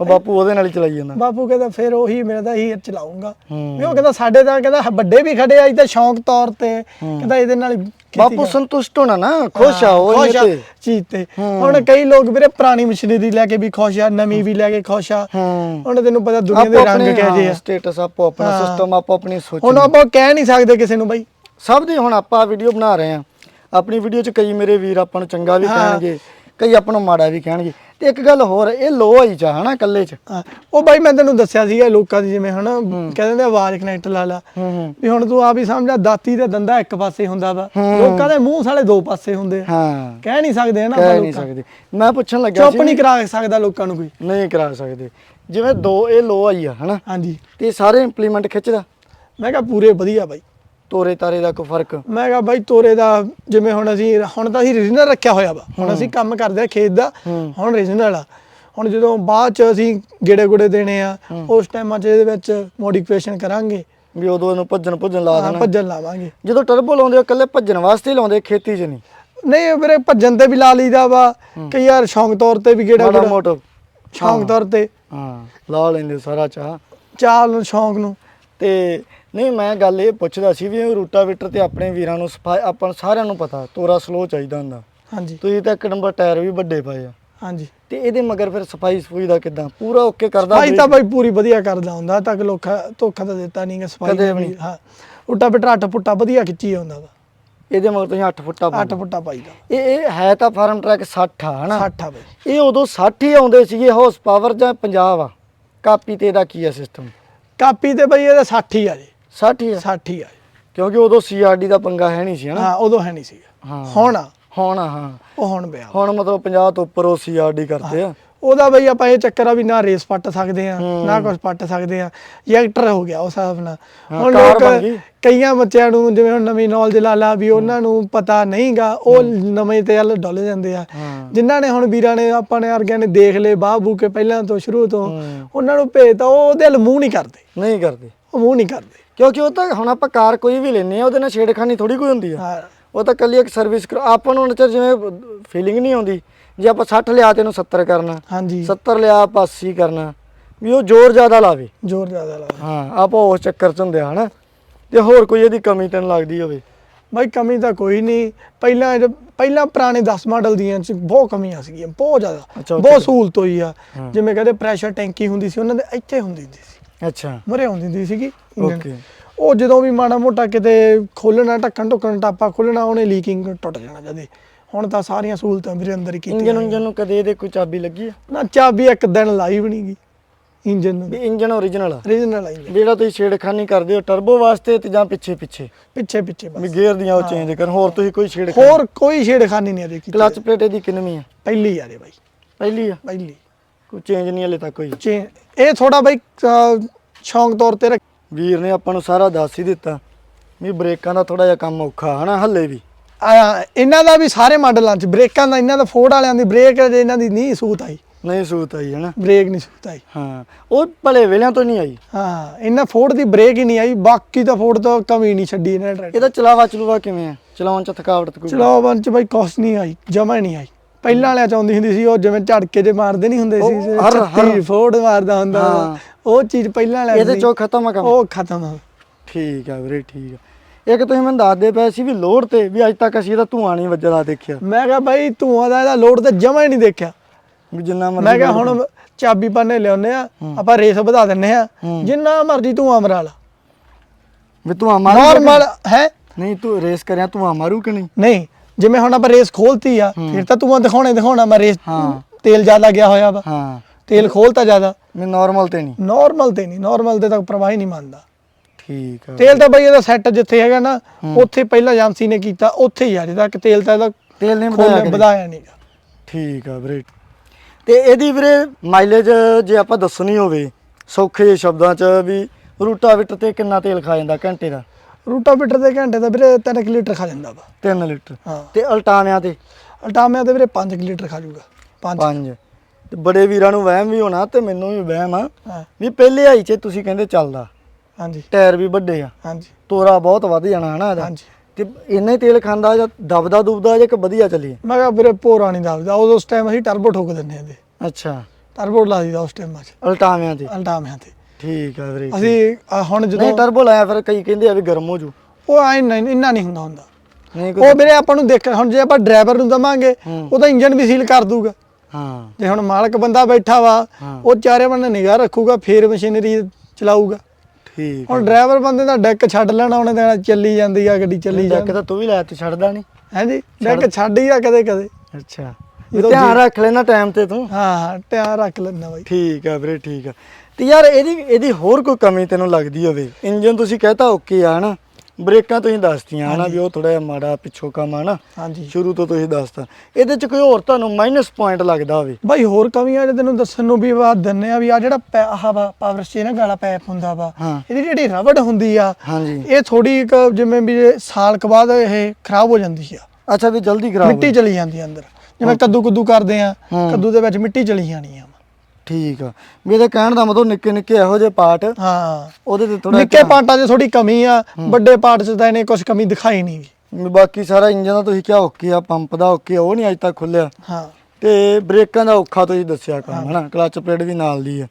ਉਹ ਬਾਪੂ ਉਹਦੇ ਨਾਲ ਹੀ ਚਲਾਈ ਜਾਂਦਾ। ਬਾਪੂ ਕਹਿੰਦਾ ਫਿਰ ਉਹੀ ਮੇਰਾ ਤਾਂ ਹੀ। ਚਲਾਉਂਗਾ। ਵੀ ਉਹ ਕਹਿੰਦਾ ਸਾਡੇ ਤਾਂ ਕਹਿੰਦਾ ਵੱਡੇ ਵੀ ਖੜੇ ਆ ਇਹ ਤਾਂ ਸ਼ੌਂਕ ਤੌਰ ਤੇ ਕਹਿੰਦਾ ਇਹਦੇ ਨਾਲ ਬਾਪੂ ਸੰਤੁਸ਼ਟ ਹੋਣਾ ਨਾ ਖੁਸ਼ ਆ ਉਹ ਤੇ। ਚੀਜ਼ ਤੇ। ਹੁਣ ਕਈ ਲੋਕ ਵੀਰੇ ਪੁਰਾਣੀ ਮਸ਼ੀਨਰੀ ਲੈ ਕੇ ਵੀ ਖੁਸ਼ ਆ ਨਵੀਂ ਵੀ ਲੈ ਕੇ ਖੁਸ਼ ਆ। ਹੁਣ ਤੈਨੂੰ ਪਤਾ ਦੁਨੀਆ ਦੇ ਰੰਗ ਕਿਹੋ ਜਿਹੇ ਆ। ਸਟੇਟਸ ਆਪੋ ਆਪਣਾ। ਸਿਸਟਮ ਆਪੋ ਆਪਣੀ ਸੋਚ ਹੁਣ ਆਪਾਂ ਕਹਿ ਨਹੀਂ ਸਕਦੇ ਕਿਸੇ ਨੂੰ ਬਾਈ। ਸਭ ਦੀ ਹੁਣ ਆਪਾਂ ਵੀਡੀਓ ਬਣਾ ਰਹੇ ਆ ਆਪਣੀ ਵੀਡੀਓ 'ਚ ਕਈ ਮੇਰੇ ਵੀਰ ਆਪਾਂ ਨੂੰ ਚੰਗਾ ਵੀ ਹਾਂ। ਕਹਿਣਗੇ ਕਈ ਆਪਾਂ ਨੂੰ ਮਾੜਾ ਵੀ ਕਹਿਣਗੇ। ਤੇ ਇੱਕ ਗੱਲ ਹੋਰ ਇਹ ਲੋ ਆਈ ਚਾ ਹਨਾ ਇਕੱਲੇ 'ਚ। ਹਾਂ, ਉਹ ਬਾਈ ਮੈਂ ਤੈਨੂੰ ਦੱਸਿਆ ਸੀਗਾ ਲੋਕਾਂ ਦੀ ਜਿਵੇਂ ਹਨਾ ਕਹਿੰਦੇ ਨੇ ਆਵਾਜ਼ ਕਨੈਕਟ ਲਾ ਲਾ। ਹੂੰ ਹੂੰ। ਵੀ ਹੁਣ ਤੂੰ ਆ ਵੀ ਸਮਝਾ ਦਾਤੀ ਤੇ ਦੰਦਾ ਇੱਕ ਪਾਸੇ ਹੁੰਦਾ ਵਾ। ਹੂੰ। ਲੋਕਾਂ ਦੇ ਮੂੰਹ ਸਾਲੇ ਦੋ ਪਾਸੇ ਹੁੰਦੇ ਆ। ਹਾਂ। ਕਹਿ ਨਹੀਂ ਸਕਦੇ ਨਾ ਆਪਾਂ ਕਹਿ ਨਹੀਂ ਲੋਕਾਂ ਸਕਦੇ। ਮੈਂ ਪੁੱਛਣ ਲੱਗਾ ਚੁੱਪ ਨਹੀਂ ਕਰਾ ਸਕਦਾ ਲੋਕਾਂ ਨੂੰ ਕੋਈ। ਨਹੀਂ ਕਰਾ ਸਕਦੇ। ਜਿਵੇਂ ਦੋ ਇਹ ਲੋ ਆਈ ਆ ਹਨਾ। ਹਾਂਜੀ। ਤੇ ਸਾਰੇ ਇੰਪਲੀਮੈਂਟ ਖਿੱਚਦਾ? ਮੈਂ ਕਿਹਾ ਪੂਰੇ ਵਧੀਆ ਬਾਈ। ਤੋਰੇ ਤਾਰੇ ਦਾ ਕੋਈ ਫ਼ਰਕ? ਮੈਂ ਕਿਹਾ ਬਾਈ ਤੋਰੇ ਦਾ ਜਿਵੇਂ ਹੁਣ ਅਸੀਂ ਹੁਣ ਤਾਂ ਅਸੀਂ ਰੀਜਨਲ ਰੱਖਿਆ ਹੋਇਆ ਵਾ। ਹੁਣ ਅਸੀਂ ਕੰਮ ਕਰਦੇ ਆ ਖੇਤ ਦਾ। ਹੁਣ ਰੀਜਨਲ ਆ। ਹੁਣ ਜਦੋਂ ਬਾਅਦ ਚ ਅਸੀਂ ਗੇੜੇ ਗੁੜੇ ਦੇਣੇ ਆ ਉਸ ਟਾਈਮਾਂ ਚ ਇਹਦੇ ਵਿੱਚ ਮੋਡੀਫਿਕੇਸ਼ਨ ਕਰਾਂਗੇ। ਵੀ ਉਦੋਂ ਇਹਨੂੰ ਭੱਜਣ ਭੁੱਜਣ ਲਾ ਦੇਣਾ। ਭੱਜਣ ਲਾਵਾਂਗੇ। ਜਦੋਂ ਟਰਬੋ ਲਾਉਂਦੇ ਹੋ ਇਕੱਲੇ ਭੱਜਣ ਵਾਸਤੇ ਲਾਉਂਦੇ ਖੇਤੀ 'ਚ ਨਹੀਂ? ਨਹੀਂ ਵੀਰੇ ਭੱਜਣ ਤੇ ਵੀ ਲਾ ਲਈਦਾ ਵਾ। ਕਈ ਯਾਰ ਸ਼ੌਂਕ ਤੌਰ ਤੇ ਵੀ ਗੇੜਾ ਗੁੜਾ ਮੋਟੋ। ਸ਼ੌਂਕ ਤੌਰ ਤੇ। ਹਾਂ ਲਾ ਲੈਂਦੇ ਸਾਰਾ ਚਾਹ। ਚਾਲ ਨੂੰ ਸ਼ੌਂਕ ਨੂੰ। ਤੇ ਨਹੀਂ ਮੈਂ ਗੱਲ ਇਹ ਪੁੱਛਦਾ ਸੀ ਵੀ ਰੂਟਾਵੇਟਰ ਤੇ ਆਪਣੇ ਵੀਰਾਂ ਨੂੰ ਸਫ਼ਾਈ ਆਪਾਂ ਸਾਰਿਆਂ ਨੂੰ ਪਤਾ ਤੋਰਾ ਸਲੋ ਚਾਹੀਦਾ ਹੁੰਦਾ। ਹਾਂਜੀ। ਤੁਸੀਂ ਤਾਂ ਇੱਕ ਨੰਬਰ ਟਾਇਰ ਵੀ ਵੱਡੇ ਪਾਏ ਆ। ਹਾਂਜੀ। ਤੇ ਇਹਦੇ ਮਗਰ ਫਿਰ ਸਫ਼ਾਈ ਸਫੂਈ ਦਾ ਕਿਦਾਂ? ਪੂਰਾ ਓਕੇ ਕਰਦਾ ਭਾਈ ਤਾਂ ਬਾਈ ਪੂਰੀ ਵਧੀਆ ਕਰਦਾ ਹੁੰਦਾ ਤੱਕ ਲੋਕਾਂ ਧੋਖਾ ਤਾਂ ਦਿੱਤਾ ਨਹੀਂਗਾ ਸਫ਼ਾਈ ਕਦੇ ਦਾ ਵੀ। ਵੀ। ਹਾਂ। ਉੱਟਾ ਬਿਟਰਾ ਅੱਠ ਫੁੱਟਾ ਵਧੀਆ ਖਿੱਚੀ ਹੁੰਦਾ ਵਾ। ਇਹਦੇ ਮਗਰ ਤੁਸੀਂ 8 ਫੁੱਟਾ ਪਾਉਂਦੇ। ਅੱਠ ਫੁੱਟਾ ਪਾਈਦਾ ਇਹ ਇਹ ਹੈ ਤਾਂ ਫਾਰਮ ਟਰੈਕ 60 ਆ ਹਨਾ? 60 ਆ ਬਾਈ। ਇਹ ਉਦੋਂ 60 ਹੀ ਆਉਂਦੇ ਸੀਗੇ ਹਾਰਸ ਪਾਵਰ ਜਾਂ 50 ਆ ਕਾਪੀ ਤੇ ਇਹਦਾ ਕੀ ਆ ਸਿਸਟਮ ਕਾਪੀ ਤੇ ਬਾਈ ਇਹਦਾ 60 ਹੀ ਆ ਜੀ। 60 ਹੀ ਆ? 60 ਹੀ ਆ। ਜੀ। ਕਿਉਂਕਿ ਉਦੋਂ ਸੀਆਰਡੀ ਦਾ ਪੰਗਾ ਹੈ ਨਹੀਂ ਸੀ ਹਨਾ? ਹਾਂ ਉਦੋਂ ਹੈ ਨਹੀਂ ਸੀਗਾ ਹਾਂ। ਹੁਣ ਆ, ਹੁਣ ਆ, ਹਾਂ। ਉਹ ਹੁਣ ਪਿਆ। ਹੁਣ ਮਤਲਬ 50 ਤੋਂ ਉੱਪਰ ਉਹ ਸੀਆਰਡੀ ਕਰਦੇ ਆ। ਉਹਦਾ ਬਈ ਆਪਾਂ ਇਹ ਚੱਕਰ ਆ ਵੀ ਨਾ ਰੇਸ ਪੱਟ ਸਕਦੇ ਆ। ਨਾ ਕੁਝ ਪੱਟ ਸਕਦੇ ਆ। ਐਕਟਰ ਹੋ ਗਿਆ ਉਸ ਹਿਸਾਬ ਨਾਲ। ਹੁਣ ਲੋਕ। ਕਈਆਂ ਬੱਚਿਆਂ ਨੂੰ ਜਿਵੇਂ ਹੁਣ ਨਵੀਂ ਨੌਲੇਜ ਲਾ ਲਾ ਵੀ ਉਹਨਾਂ ਨੂੰ ਪਤਾ ਨਹੀਂਗਾ ਉਹ ਨਵੇਂ ਤੇ ਵੱਲ ਡੁੱਲ ਜਾਂਦੇ ਆ। ਜਿਨ੍ਹਾਂ ਨੇ ਹੁਣ ਵੀਰਾਂ ਨੇ ਆਪਾਂ ਨੇ ਵਰਗਿਆਂ ਨੇ ਦੇਖ ਲਏ ਬਾਹ ਬੂ ਕੇ ਪਹਿਲਾਂ ਤੋਂ ਸ਼ੁਰੂ ਤੋਂ। ਉਹਨਾਂ ਨੂੰ ਭੇਜਤਾ ਉਹ ਉਹਦੇ ਵੱਲ ਮੂੰਹ ਨਹੀਂ ਕਰਦੇ। ਨਹੀਂ ਕਰਦੇ। ਉਹ ਮੂੰਹ ਨਹੀਂ ਕਰਦੇ। ਕਿਉਂਕਿ ਉਹ ਤਾਂ ਹੁਣ ਆਪਾਂ ਕਾਰ ਕੋਈ ਵੀ ਲੈਨੇ ਆ ਉਹਦੇ ਨਾਲ ਛੇੜਖਾਨੀ ਥੋੜੀ ਕੋਈ ਹੁੰਦੀ ਆ। ਹਾਂ। ਉਹ ਤਾਂ ਕੱਲੀ ਇੱਕ ਸਰਵਿਸ ਕਰ ਆਪਾਂ ਨੂੰ ਹੁਣ ਚ ਜਿਵੇਂ ਫੀਲਿੰਗ ਨਹੀਂ ਆਉਂਦੀ ਜੇ ਆਪਾਂ 60 ਲਿਆ ਤੇ ਇਹਨੂੰ 70 ਕਰਨਾ ਹਾਂਜੀ। 70 ਲਿਆ ਆਪਾਂ 80 ਕਰਨਾ ਵੀ ਉਹ ਜ਼ੋਰ ਜ਼ਿਆਦਾ ਲਾਵੇ। ਜ਼ੋਰ ਜ਼ਿਆਦਾ ਲਾ ਹਾਂ ਆਪਾਂ ਉਸ ਚੱਕਰ ਚ ਹੁੰਦੇ ਆ ਹਨਾ। ਤੇ ਹੋਰ ਕੋਈ ਇਹਦੀ ਕਮੀ ਤੈਨੂੰ ਲੱਗਦੀ ਹੋਵੇ? ਬਾਈ ਕਮੀ ਤਾਂ ਕੋਈ ਨਹੀਂ। ਪਹਿਲਾਂ ਜੋ- ਪਹਿਲਾਂ ਪੁਰਾਣੇ 10 ਮਾਡਲ ਦੀਆਂ ਚ ਬਹੁਤ ਕਮੀਆਂ ਸੀਗੀਆਂ ਬਹੁਤ ਜ਼ਿਆਦਾ ਬਹੁਤ ਸਹੂਲਤ ਹੋਈ ਆ। ਜਿਵੇਂ ਕਹਿੰਦੇ ਪ੍ਰੈਸ਼ਰ ਟੈਂਕੀ ਹੁੰਦੀ ਸੀ ਉਹਨਾਂ ਦੇ ਇੱਥੇ ਹੁੰਦੀ ਹੁੰਦੀ ਸੀ। ਅੱਛਾ। ਮਰੇ ਹੁੰਦੀ ਹੁੰਦੀ ਸੀਗੀ। ਓਕੇ ਉਹ ਜਦੋਂ ਵੀ ਮਾੜਾ ਮੋਟਾ ਕਿਤੇ ਖੋਲਣਾ ਢੱਕਣ ਢੁੱਕਣ ਟਾਪਾ ਖੋਲਣਾ ਉਹਨੇ ਲੀਕਿੰਗ ਟੁੱਟ ਜਾਣਾ ਜਦੇ। ਹੁਣ ਤਾਂ ਸਾਰੀਆਂ ਸਹੂਲਤਾਂ ਵੀਰੇ ਅੰਦਰ ਹੀ ਇੰਜਨ ਕੀਤੀਆਂ ਇੰਜਨ ਨੂੰ ਕਦੇ ਇਹਦੇ ਕੋਈ ਚਾਬੀ ਲੱਗੀ ਆ? ਨਾ ਚਾਬੀ ਇੱਕ ਦਿਨ ਲਾਈ ਵੀ ਨਹੀਂਗੀ ਇੰਜਨ ਨੂੰ। ਵੀ ਇੰਜਨ ਓਰੀਜਨਲ ਆ? ਰੀਜਨਲ ਆਈ ਵੀ ਜਿਹੜਾ ਤੁਸੀਂ ਛੇੜਖਾਨੀ ਕਰਦੇ ਹੋ ਟਰਬੋ ਵਾਸਤੇ ਤੇ ਜਾਂ ਪਿੱਛੇ ਪਿੱਛੇ? ਪਿੱਛੇ ਪਿੱਛੇ ਵੀ ਬਸ ਗੇਅਰ ਦੀਆਂ ਉਹ ਚੇਂਜ ਕਰਨ। ਹੋਰ ਤੁਸੀਂ ਕੋਈ ਛੇੜਖਾਨੀ? ਹੋਰ ਕੋਈ ਛੇੜਖਾਨੀ ਨਹੀਂ ਇਹਦੇ ਕੀਤੀ। ਕਲਚ ਪਲੇਟ ਇਹਦੀ ਕਿੰਨਵੀਂ ਆ? ਪਹਿਲੀ ਯਾਰੇ ਬਾਈ। ਪਹਿਲੀ ਆ? ਪਹਿਲੀ। ਕੋਈ ਚੇਂਜ ਨਹੀਂ ਹਲੇ ਤੱਕ ਹੋਈ। ਚੇ ਇਹ ਥੋੜਾ ਬਾਈ ਅਹ, ਸ਼ੌਂਕ ਤੌਰ ਤੇ ਰੱਖ- ਵੀਰ ਨੇ ਆਪਾਂ ਨੂੰ ਸਾਰਾ ਦੱਸ ਹੀ ਦਿੱਤਾ ਵੀ ਬ੍ਰੇਕਾਂ ਦਾ ਥੋੜਾ ਜਿਹਾ ਕੰਮ ਔਖਾ ਹਨਾ ਹੱਲੇ ਵੀ। ਆ, ਇਹਨਾਂ ਦਾ ਵੀ ਸਾਰੇ ਮਾਡਲਾਂ ਚ ਬ੍ਰੇਕਾਂ ਦਾ ਇਹਨਾਂ ਦਾ ਫੋਰਡ ਵਾਲਿਆਂ ਦੀ ਬ੍ਰੇਕ ਅਜੇ ਇਹਨਾਂ ਦੀ ਨਹੀਂ ਸੂਤ ਆਈ। ਨਹੀਂ ਸੂਤ ਆਈ ਹਨਾ। ਬ੍ਰੇਕ ਨਹੀਂ ਸੂਤ ਆਈ। ਹਾਂ ਉਹ ਭਲੇ ਵੇਲਿਆਂ ਤੋਂ ਨਹੀਂ ਆਈ। ਹਾਂ ਇਹਨਾਂ ਫੋਰਡ ਦੀ ਬ੍ਰੇਕ ਹੀ ਨਹੀਂ ਆਈ ਬਾਕੀ ਤਾਂ ਫੋਰਡ ਤੋਂ ਕਮੀ ਨਹੀਂ ਛੱਡੀ ਇਹਨਾਂ ਟਰੈਕਟਰ। ਇਹਦਾ ਚਲਾਵਾ ਚਲੂਵਾ ਕਿਵੇਂ ਆ? ਚਲਾਉਣ ਚ ਥਕਾਵਟ ਕੋਈ ਚਲੋ ਬੰਚ ਬਾਈ ਕੁਛ ਨਹੀਂ ਆਈ ਜਮਾ ਨਹੀਂ ਆਈ। ਪਹਿਲਾਂ ਵਾਲਿਆਂ ਚ ਆਉਂਦੀ ਹੁੰਦੀ ਸੀ ਉਹ ਜਿਵੇਂ ਝੜਕੇ ਜੇ ਮਾਰਦੇ ਨਹੀਂ ਹੁੰਦੇ ਉਹ ਸੀ ਹਰ- ਛੱਤੀ ਹਰ- ਫੋਰਡ ਮਾਰਦਾ ਹੁੰਦਾ ਹਾਂ। ਉਹ ਚੀਜ਼ ਪਹਿਲਾਂ ਵਾਲਿਆਂ ਇਹਦੇ ਚੋਂ ਖਤਮ ਆ ਕੰਮ। ਉਹ ਖਤਮ। ਆ ਠੀਕ ਆ ਵੀਰੇ ਠੀਕ ਆ। ਇੱਕ ਤੁਸੀਂ ਮੈਨੂੰ ਦੱਸਦੇ ਪਏ ਸੀ ਵੀ ਲੋਡ ਤੇ ਵੀ ਅੱਜ ਤੱਕ ਅਸੀਂ ਇਹਦਾ ਧੂਆਂ ਨਹੀਂ ਵੱਜਦਾ ਦੇਖਿਆ। ਮੈਂ ਕਿਹਾ ਬਾਈ ਧੂਆਂ ਦਾ ਇਹਦਾ ਲੋਡ ਤੇ ਜਮਾ ਹੀ ਨਹੀਂ ਦੇਖਿਆ। ਵੀ ਜਿੰਨਾ ਮਰਜ਼ੀ ਮੈਂ ਕਿਹਾ ਹੁਣ ਚਾਬੀ ਪਾਣੇ ਲਿਆਉਨੇ ਆ ਆਪਾਂ ਰੇਸ ਵਧਾ ਦਿੰਨੇ ਆ। ਹੂੰ। ਜਿੰਨਾ ਮਰਜ਼ੀ ਧੂਆਂ ਮਰਾ ਲਾ। ਵੀ ਧੂਆਂ ਮਾਰੂ ਨਾਰਮਲ ਹੈ? ਨਹੀਂ ਤੂੰ ਰੇਸ ਕਰਿਆ ਧੂਆਂ ਮਾਰੂ ਕਿ ਨਹੀਂ? ਨਹੀਂ। ਜਿਵੇਂ ਹੁਣ ਆਪਾਂ ਰੇਸ ਖੋਲਤੀ ਆ ਫਿਰ ਤਾਂ ਧੂਆਂ ਦਿਖਾਉਣੇ ਦਿਖਾਉਣਾ ਮੈਂ ਰੇਸ। ਤੇਲ ਜ਼ਿਆਦਾ ਗਿਆ ਹੋਇਆ ਵਾ। ਹਾਂ। ਤੇਲ ਖੋਲਤਾ ਜ਼ਿਆਦਾ। ਮੈਂ ਨਾਰਮਲ ਤੇ ਨਹੀਂ। ਨਾਰਮਲ ਤੇ ਨਹੀਂ ਨਾਰਮਲ ਤੇ ਤਾਂ ਪ੍ਰਵਾਹ ਹੀ ਨਹੀਂ ਮੰਨਦਾ। ਠੀਕ ਆ। ਤੇਲ ਤਾਂ ਬਈ ਇਹਦਾ ਸੈੱਟ ਜਿੱਥੇ ਹੈਗਾ ਨਾ ਉੱਥੇ ਪਹਿਲਾਂ ਏਜੰਸੀ ਨੇ ਕੀਤਾ ਉੱਥੇ ਹੀ ਆ ਜਿਹਦਾ ਕਿ ਤੇਲ ਤਾਂ ਇਹਦਾ ਤੇਲ ਨਹੀਂ ਵਧਾਇਆ? ਵਧਾਇਆ ਨਹੀਂਗਾ ਠੀਕ ਆ ਵੀਰੇ। ਤੇ ਇਹਦੀ ਵੀਰੇ ਮਾਈਲੇਜ ਜੇ ਆਪਾਂ ਦੱਸਣੀ ਹੋਵੇ ਸੌਖੇ ਜਿਹੇ ਸ਼ਬਦਾਂ 'ਚ ਵੀ ਰੂਟਾਵੀਟਰ ਤੇ ਕਿੰਨਾ ਤੇਲ ਖਾ ਜਾਂਦਾ ਘੰਟੇ ਦਾ? ਰੂਟਾਵੀਟਰ ਦੇ ਘੰਟੇ ਦਾ ਵੀਰੇ 3 ਲੀਟਰ ਖਾ ਜਾਂਦਾ ਵਾ। 3 ਲੀਟਰ। ਹਾਂ। ਤੇ ਅਲਟਾਵਿਆਂ ਤੇ? ਅਲਟਾਮਿਆਂ ਤੇ ਵੀਰੇ 5 ਲੀਟਰ ਖਾ ਜਾਊਗਾ। 5 5 ਤੇ ਬੜੇ ਵੀਰਾਂ ਨੂੰ ਵਹਿਮ ਵੀ ਹੋਣਾ ਤੇ ਮੈਨੂੰ ਵੀ ਵਹਿਮ ਆ। ਹਾਂ। ਵੀ ਪਹਿਲੇ ਹਾਈ 'ਚ ਤੁਸੀਂ ਕਹਿੰਦੇ ਚੱਲਦਾ। ਹਾਂਜੀ। ਟਾਇਰ ਵੀ ਵੱਡੇ ਆ। ਹਾਂਜੀ। ਤੋਰਾ ਬਹੁਤ ਵੱਧ ਜਾਣਾ ਹਨਾ ਇਹਦਾ? ਹਾਂਜੀ। ਤੇ ਇੰਨਾ ਹੀ ਤੇਲ ਖਾਂਦਾ ਜਾਂ ਦਬਦਾ ਦੁਬਦਾ ਜਾਂ ਕਿ ਵਧੀਆ ਚੱਲੀ ਮੈਂ ਕਿਹਾ ਵੀਰੇ ਪੋਰਾ ਨਹੀਂ ਦੱਸਦਾ ਉਸ ਟਾਈਮ ਅਸੀਂ ਟਰਬੋ ਠੋਕ ਦਿੰਦੇ ਆਂਦੇ ਅੱਛਾ। ਟਰਬੋ ਲਾ ਦਈਦਾ ਉਸ ਟਾਈਮ 'ਚ। ਅਲਟਾਵਿਆਂ ਤੇ? ਅਲਟਾਮਿਆਂ ਤੇ। ਠੀਕ ਆ ਵੀਰੇ ਅਸੀਂ ਆਹ ਹੁਣ ਨਹੀਂ ਜਦੋਂ ਟਰਬੋ ਲਾਇਆ ਫਿਰ ਕਈ ਕਹਿੰਦੇ ਆ ਵੀ ਗਰਮ ਹੋ ਜੂ। ਉਹ ਆਏ ਨਹੀਂ ਇੰਨਾ ਨਹੀਂ ਹੁੰਦਾ ਹੁੰਦਾ। ਨਹੀਂ ਕੋਈ ਉਹ ਵੀਰੇ ਆਪਾਂ ਨੂੰ ਦੇਖ ਹੁਣ ਜੇ ਆਪਾਂ ਡਰਾਈਵਰ ਨੂੰ ਦਵਾਂਗੇ ਹੂੰ। ਉਹ ਤਾਂ ਇੰਜਨ ਵੀ ਸੀਲ ਕਰ ਦੂਗਾ ਹਾਂ। ਜੇ ਹੁਣ ਮਾਲਕ ਬੰਦਾ ਬੈਠਾ ਵਾ ਹਾਂ। ਉਹ ਚਾਰੇ ਬੰਨੇ ਨਿਗਾਹ ਰੱਖੂਗਾ ਫੇਰ ਮਸ਼ੀਨਰੀ ਚਲਾਊਗਾ। ਠੀਕ ਹੁਣ ਡਰਾਈਵਰ ਬੰਦੇ ਦਾ ਡੈਕ ਛੱਡ ਲੈਣਾ ਉਹਨੇ ਤਾਂ ਚੱਲੀ ਜਾਂਦੀ ਆ ਗੱਡੀ ਚੱਲੀ ਡੈਕ ਜਾਂਦੀ। ਤਾਂ ਤੂੰ ਵੀ ਲਾਇਆ ਤੂੰ ਛੱਡਦਾ ਨਹੀਂ। ਹਾਂਜੀ ਡੈਕ ਛੱਡ ਹੀ ਆ ਕਦੇ ਕਦੇ। ਅੱਛਾ। ਜਦੋਂ ਧਿਆਨ ਰੱਖ ਲੈਣਾ ਟਾਈਮ ਤੇ ਤੂੰ। ਹਾਂ ਹਾਂ ਧਿਆਨ ਰੱਖ ਲੈਣਾ ਬਾਈ। ਠੀਕ ਆ ਵੀਰੇ ਠੀਕ ਆ। ਤੇ ਯਾਰ ਇਹਦੀ ਇਹਦੀ ਹੋਰ ਕੋਈ ਕਮੀ ਤੈਨੂੰ ਲੱਗਦੀ ਹੋਵੇ? ਇੰਜਨ ਤੁਸੀਂ ਕਹਤਾ ਓਕੇ ਆ ਹਨਾ? ਬ੍ਰੇਕਾਂ ਤੁਸੀਂ ਦੱਸਤੀਆਂ ਹਨਾ ਵੀ ਉਹ ਥੋੜਾ ਜਿਹਾ ਮਾੜਾ ਪਿੱਛੋਂ ਕੰਮ ਆ ਨਾ ਹਾਂਜੀ। ਸ਼ੁਰੂ ਤੋਂ ਤੁਸੀਂ ਦੱਸਤਾ। ਇਹਦੇ ਚ ਕੋਈ ਹੋਰ ਤੁਹਾਨੂੰ ਮਾਈਨਸ ਪੁਆਇੰਟ ਲੱਗਦਾ ਹੋਵੇ? ਬਾਈ ਹੋਰ ਕਮੀਆਂ ਜੇ ਤੈਨੂੰ ਦੱਸਣ ਨੂੰ ਵੀ ਆ ਦਿੰਨੇ ਆ ਵੀ ਆ ਜਿਹੜਾ ਆਹ ਵਾ ਪਾਵਰ ਸਟੇਸ਼ਨ ਵਾਲਾ ਪੈਪ ਹੁੰਦਾ ਵਾ ਇਹਦੀ ਜਿਹੜੀ ਰਬੜ ਹੁੰਦੀ ਆ ਹਾਂਜੀ। ਇਹ ਥੋੜੀ ਜਿਵੇਂ ਵੀ ਸਾਲ ਕੁ ਬਾਅਦ ਇਹ ਖਰਾਬ ਹੋ ਜਾਂਦੀ ਆ। ਅੱਛਾ ਵੀ ਜਲਦੀ ਖਰਾਬ ਮਿੱਟੀ ਚਲੀ ਜਾਂਦੀ ਅੰਦਰ। ਜਿਵੇਂ ਕੱਦੂ ਕੁੱਦੂ ਕਰਦੇ ਆ। ਕੱਦੂ ਦੇ ਵਿੱਚ ਮਿੱਟੀ ਚਲੀ ਜਾਣੀ ਆ। ਠੀਕ ਆ। ਇਹਦੇ ਕਹਿਣ ਦਾ ਮਤਲਬ ਨਿੱਕੇ ਨਿੱਕੇ ਇਹੋ ਜਿਹੇ ਪਾਰਟ ਹਾਂ। ਉਹਦੇ ਤੇ ਥੋੜਾ ਨਿੱਕੇ ਪਾਰਟਾਂ 'ਚ ਥੋੜੀ ਕਮੀ ਆ ਵੱਡੇ ਪਾਰਟ 'ਚ ਤਾਂ ਇਹਨੇ ਕੁਝ ਕਮੀ ਦਿਖਾਈ ਨਹੀਂ। ਬਾਕੀ ਸਾਰਾ ਇੰਜਨ ਦਾ ਤੁਸੀਂ ਕਿਹਾ ਓਕੇ ਆ ਪੰਪ ਦਾ ਓਕੇ ਉਹ ਨਹੀਂ ਅਜੇ ਤੱਕ ਖੁੱਲਿਆ। ਹਾਂ। ਤੇ ਬ੍ਰੇਕਾਂ ਦਾ ਔਖਾ ਤੁਸੀਂ ਦੱਸਿਆ ਕੰਮ ਹਨਾ? ਕਲਚ ਪਲੇਟ ਵੀ ਨਾਲ ਦੀ ਆ।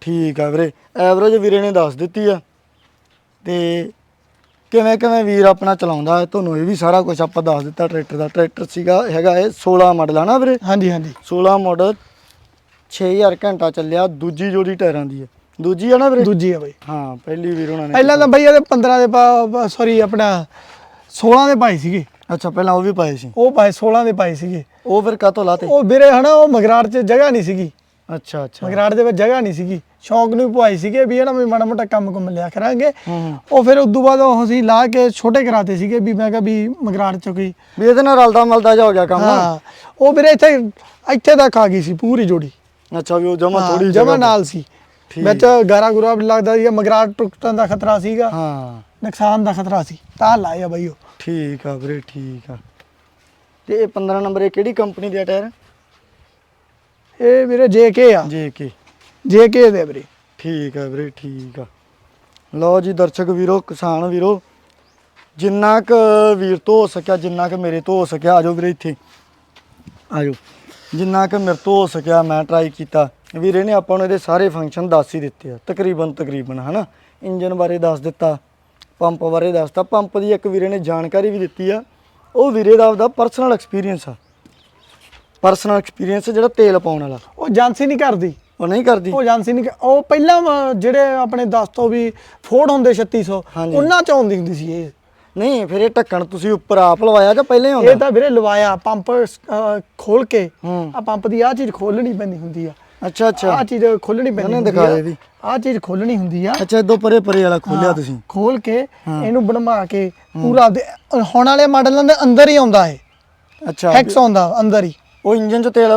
ਠੀਕ ਆ ਵੀਰੇ। ਐਵਰੇਜ ਵੀਰੇ ਨੇ ਦੱਸ ਦਿੱਤੀ ਆ। ਤੇ ਕਿਵੇਂ ਕਿਵੇਂ ਵੀਰ ਆਪਣਾ ਚਲਾਉਂਦਾ ਹੈ ਤੁਹਾਨੂੰ ਇਹ ਵੀ ਸਾਰਾ ਕੁਝ ਆਪਾਂ ਦੱਸ ਦਿੱਤਾ ਟਰੈਕਟਰ ਦਾ। ਟਰੈਕਟਰ ਸੀਗਾ ਹੈਗਾ ਇਹ 16 ਮਾਡਲ ਆ ਨਾ ਵੀਰੇ? ਹਾਂਜੀ ਹਾਂਜੀ। 16 ਮਾਡਲ 6000 ਘੰਟਾ ਚੱਲਿਆ ਦੂਜੀ ਜੋੜੀ ਟਾਇਰਾਂ ਦੀ ਹੈ। ਦੂਜੀ ਆ ਨਾ ਵੀਰੇ? ਦੂਜੀ ਆ ਬਾਈ। ਹਾਂ ਪਹਿਲੀ ਵੀਰ ਉਹਨਾਂ ਨੇ ਪਹਿਲਾਂ ਤਾਂ ਬਾਈ ਇਹਦੇ 15 ਦੇ ਸੌਰੀ ਆਪਣਾ 16 ਦੇ ਪਾਈ ਸੀਗੇ। ਅੱਛਾ ਪਹਿਲਾਂ ਉਹ ਵੀ ਪਾਏ ਸੀ। ਉਹ ਪਾਏ 16 ਦੇ ਪਾਏ ਸੀਗੇ। ਉਹ ਫਿਰ ਕਾਤੋਂ ਲਾਤੇ? ਉਹ ਵੀਰੇ ਹਨਾ ਉਹ ਮਗਰਾੜ 'ਚ ਜਗ੍ਹਾ ਨਹੀਂ ਸੀਗੀ। ਅੱਛਾ ਅੱਛਾ। ਮਗਰਾੜ ਦੇ ਵਿੱਚ ਜਗ੍ਹਾ ਨਹੀਂ ਸੀਗੀ। ਸ਼ੌਂਕ ਨੂੰ ਹੀ ਪਵਾਈ ਸੀਗੇ ਵੀ ਇਹਨਾਂ ਵੀ ਮਾੜਾ ਮੋਟਾ ਕੰਮ ਕੁੰਮ ਲਿਆ ਕਰਾਂਗੇ। ਉਹ ਫਿਰ ਉਦੋਂ ਬਾਅਦ ਉਹ ਅਸੀਂ ਲਾ ਕੇ ਛੋਟੇ ਕਰਾਤੇ ਸੀਗੇ ਵੀ ਮੈਂ ਕਿਹਾ ਵੀ ਮਗਰਾੜ 'ਚ ਕੋਈ ਵੀ ਇਹਦੇ ਨਾਲ ਰਲਦਾ ਮਲਦਾ ਜਾ ਹੋ ਗਿਆ ਕੰਮ। ਹਾਂ। ਉਹ ਵੀਰੇ ਇੱਥੇ ਇੱਥੇ ਤੱਕ ਆ ਗਈ ਸੀ ਪੂਰੀ ਜੋੜੀ। ਅੱਛਾ ਵੀ ਉਹ ਜਮਾ ਥੋੜੀ ਜਮਾਂ ਨਾਲ ਸੀ। ਵਿੱਚ ਗਾਰਾ ਗੁਰਾ ਵੀ ਲੱਗਦਾ ਸੀ ਮਗਰਾੜ ਟੁੱਟਣ ਦਾ ਖਤਰਾ ਸੀਗਾ। ਹਾਂ। ਨੁਕਸਾਨ ਦਾ ਖਤਰਾ ਸੀ। ਤਾਂ ਲਾਇਆ ਬਾਈ ਉਹ। ਠੀਕ ਆ ਵੀਰੇ ਠੀਕ ਆ। ਤੇ ਇਹ 15 ਨੰਬਰ ਇਹ ਕਿਹੜੀ ਕੰਪਨੀ ਦੇ ਟਾਇਰ? ਇਹ ਵੀਰੇ ਜੇਕੇ ਆ। ਜੇ ਕੇ। ਜੇਕੇ ਦੇ ਵੀਰੇ। ਠੀਕ ਆ ਵੀਰੇ ਠੀਕ ਆ। ਲਓ ਜੀ ਦਰਸ਼ਕ ਵੀਰੋ ਕਿਸਾਨ ਵੀਰੋ ਜਿੰਨਾ ਕ ਵੀਰ ਤੋਂ ਹੋ ਸਕਿਆ ਜਿੰਨਾ ਕ ਮੇਰੇ ਤੋਂ ਹੋ ਸਕਿਆ ਆਜੋ ਵੀਰੇ ਇੱਥੇ। ਆਜੋ ਜਿੰਨਾ ਕ ਮੇਰੇ ਤੋਂ ਹੋ ਸਕਿਆ ਮੈਂ ਟਰਾਈ ਕੀਤਾ। ਵੀਰੇ ਨੇ ਆਪਾਂ ਨੂੰ ਇਹਦੇ ਸਾਰੇ ਫੰਕਸ਼ਨ ਦੱਸ ਹੀ ਦਿੱਤੇ ਆ। ਤਕਰੀਬਨ ਤਕਰੀਬਨ ਹਨਾ? ਇੰਜਨ ਬਾਰੇ ਦੱਸ ਦਿੱਤਾ ਪੰਪ ਬਾਰੇ ਦੱਸਤਾ ਪੰਪ ਦੀ ਇੱਕ ਵੀਰੇ ਨੇ ਜਾਣਕਾਰੀ ਵੀ ਦਿੱਤੀ ਆ। ਉਹ ਵੀਰੇ ਦਾ ਆਪਦਾ ਪਰਸਨਲ ਐਕਸਪੀਰੀਅੰਸ ਆ। ਪਰਸਨਲ ਐਕਸਪੀਰੀਅੰਸ ਜਿਹੜਾ ਤੇਲ ਪਾਉਣ ਵਾਲਾ। ਉਹ ਏਜੰਸੀ ਨਹੀਂ ਕਰਦੀ। ਉਹ ਨਹੀਂ ਕਰਦੀ। ਉਹ ਏਜੰਸੀ ਨਹੀਂ ਉਹ ਪਹਿਲਾਂ ਜਿਹੜੇ ਆਪਣੇ 10 ਤੋਂ ਵੀ ਫੋਰਡ ਹੁੰਦੇ 3600 ਹਾਂਜੀ। ਉਹਨਾਂ ਚ ਆਉਂਦੀ ਹੁੰਦੀ ਸੀ ਇਹ। ਨਹੀਂ ਫਿਰ ਇਹ ਢੱਕਣ ਤੁਸੀਂ ਉੱਪਰ ਆਪ ਲਵਾਇਆ ਜਾਂ ਪਹਿਲੇ ਹੁੰਦਾ ਇਹ ਤਾਂ ਵੀਰੇ ਲਵਾਇਆ ਪੰਪ ਖੋਲ ਕੇ। ਆ ਪੰਪ ਦੀ ਆ ਚੀਜ਼ ਖੋਲਣੀ ਪੈਂਦੀ ਹੁੰਦੀ ਆ। ਅੱਛਾ ਅੱਛਾ। ਆ ਚੀਜ਼ ਖੋਲਣੀ ਪੈਂਦੀ ਉਹਨੇ ਹੁੰਦੀ ਦਿਖਾਇਆ ਆ। ਵੀ। ਆ ਚੀਜ਼ ਖੋਲਣੀ ਹੁੰਦੀ ਆ। ਅੱਛਾ ਇਦੋਂ ਪਰੇ ਪਰੇ ਵਾਲਾ ਖੋਲਿਆ ਤੁਸੀਂ। ਖੋਲ ਕੇ। ਇਹਨੂੰ ਬਣਵਾ ਕੇ ਪੂਰਾ ਦੇ- ਹੁਣ ਵਾਲੇ ਮਾਡਲਾਂ ਦੇ ਅੰਦਰ ਹੀ ਆਉਂਦਾ ਹੈ ਅੱਛਾ। ਹੈਕਸ ਆਉਂਦਾ ਅੰਦਰ ਹੀ। ਉਹ ਇੰਜਨ ਚ ਤੇਲ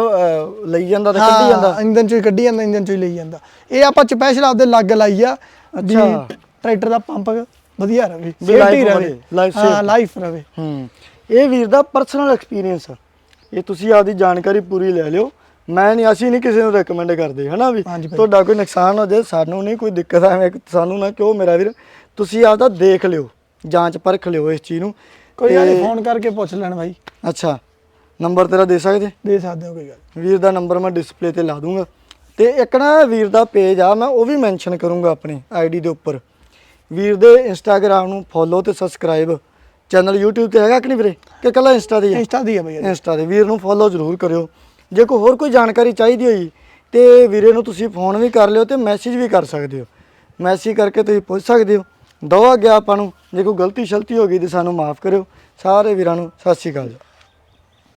ਲਈ ਜਾਂਦਾ ਤੇ ਕੱਢੀ ਜਾਂਦਾ? ਇੰਜਨ ਚੋਂ ਕੱਢੀ ਜਾਂਦਾ ਇੰਜਨ ਚੋਂ ਹੀ ਲਈ ਜਾਂਦਾ। ਇਹ ਆਪਾਂ ਸਪੈਸ਼ਲ ਆਪਦੇ ਲੱਗ ਲਾਈ ਆ ਅੱਛਾ। ਟਰੈਕਟਰ ਦਾ ਪੰਪ ਵਧੀਆ ਰਵੇ ਵੀ ਸੇਫਟੀ ਰਵੇ। ਵਧੇ, life ਹਾਂ। ਲਾਈਫ ਰਵੇ। ਹੂੰ। ਇਹ ਵੀਰ ਦਾ ਪਰਸਨਲ ਐਕਸਪੀਰੀਅੰਸ ਆ। ਇਹ ਤੁਸੀਂ ਆਪਦੀ ਜਾਣਕਾਰੀ ਪੂਰੀ ਲੈ ਲਿਓ। ਮੈਂ ਨਹੀਂ ਅਸੀਂ ਨਹੀਂ ਕਿਸੇ ਨੂੰ ਰეკਮੈਂਡ ਕਰਦੇ ਹਨਾ ਵੀ? ਹਾਂਜੀ ਭਾਈ। ਤੁਹਾਡਾ ਕੋਈ ਨੁਕਸਾਨ ਹੋ ਜਾਏ ਸਾਨੂੰ ਨਹੀਂ ਕੋਈ ਦਿੱਕਤ ਐਵੇਂ ਸਾਨੂੰ ਨਾ ਕਿਉਂ ਮੇਰਾ ਵੀਰ? ਤੁਸੀਂ ਆਪਦਾ ਦੇਖ ਲਿਓ ਜਾਂਚ ਪਰਖ ਲਿਓ ਇਸ ਚੀਜ਼ ਨੂੰ। ਕੋਈ ਗੱਲ ਤੇ- ਫੋਨ ਕਰਕੇ ਪੁੱਛ ਲੈਣ ਬਾਈ। ਅੱਛਾ ਨੰਬਰ ਤੇਰਾ ਦੇ ਸਕਦੇ? ਦੇ ਸਕਦੇ ਹੋ ਕੋਈ ਗੱਲ ਵੀਰ ਦਾ ਨੰਬਰ ਮੈਂ ਡਿਸਪਲੇ ਤੇ ਲਾ ਦੂੰਗਾ। ਤੇ ਇੱਕ ਨਾ ਵੀਰ ਦਾ ਪੇਜ ਆ ਮੈਂ ਉਹ ਵੀ ਮੈਂਸ਼ਨ ਕਰੂੰਗਾ ਆਪਣੀ ਆਈਡੀ ਦੇ ਉੱਪਰ। ਵੀਰ ਦੇ ਇੰਸਟਾਗ੍ਰam ਨੂੰ ਫੋਲੋ ਤੇ ਸਬਸਕ੍ਰਾਈਬ ਚੈਨਲ YouTube ਤੇ ਹੈਗਾ ਕਿ ਨਹੀਂ ਵੀਰੇ? ਕਿ ਕੱਲਾ ਇੰਸਟਾ ਤੇ ਹੀ ਹੈ ਇੰਸਟਾ ਦੀ ਆ ਬਾਈ। ਇੰਸਟਾ ਤੇ ਵੀਰ ਨੂੰ ਫੋਲੋ ਜ਼ਰੂਰ ਕਰਿਓ। ਜੇ ਕੋਈ ਹੋਰ ਕੋਈ ਜਾਣਕਾਰੀ ਚਾਹੀਦੀ ਹੋਈ ਤੇ ਵੀਰੇ ਨੂੰ ਤੁਸੀਂ ਫੋਨ ਵੀ ਕਰ ਲਿਓ ਤੇ ਮੈਸੇਜ ਵੀ ਕਰ ਸਕਦੇ ਹੋ। ਮੈਸੇਜ ਕਰਕੇ ਤੁਸੀਂ ਪੁੱਛ ਸਕਦੇ ਹੋ। ਦੋ ਅੱਗੇ ਆਪਾਂ ਨੂੰ। ਜੇ ਕੋਈ ਗਲਤੀ ਸ਼ਲਤੀ ਹੋ ਗਈ ਤੇ ਸਾਨੂੰ ਮਾਫ ਕਰਿਓ। ਸਾਰੇ ਵੀਰਾਂ ਨੂੰ ਸਤਿ ਸ਼੍ਰੀ ਅਕਾਲ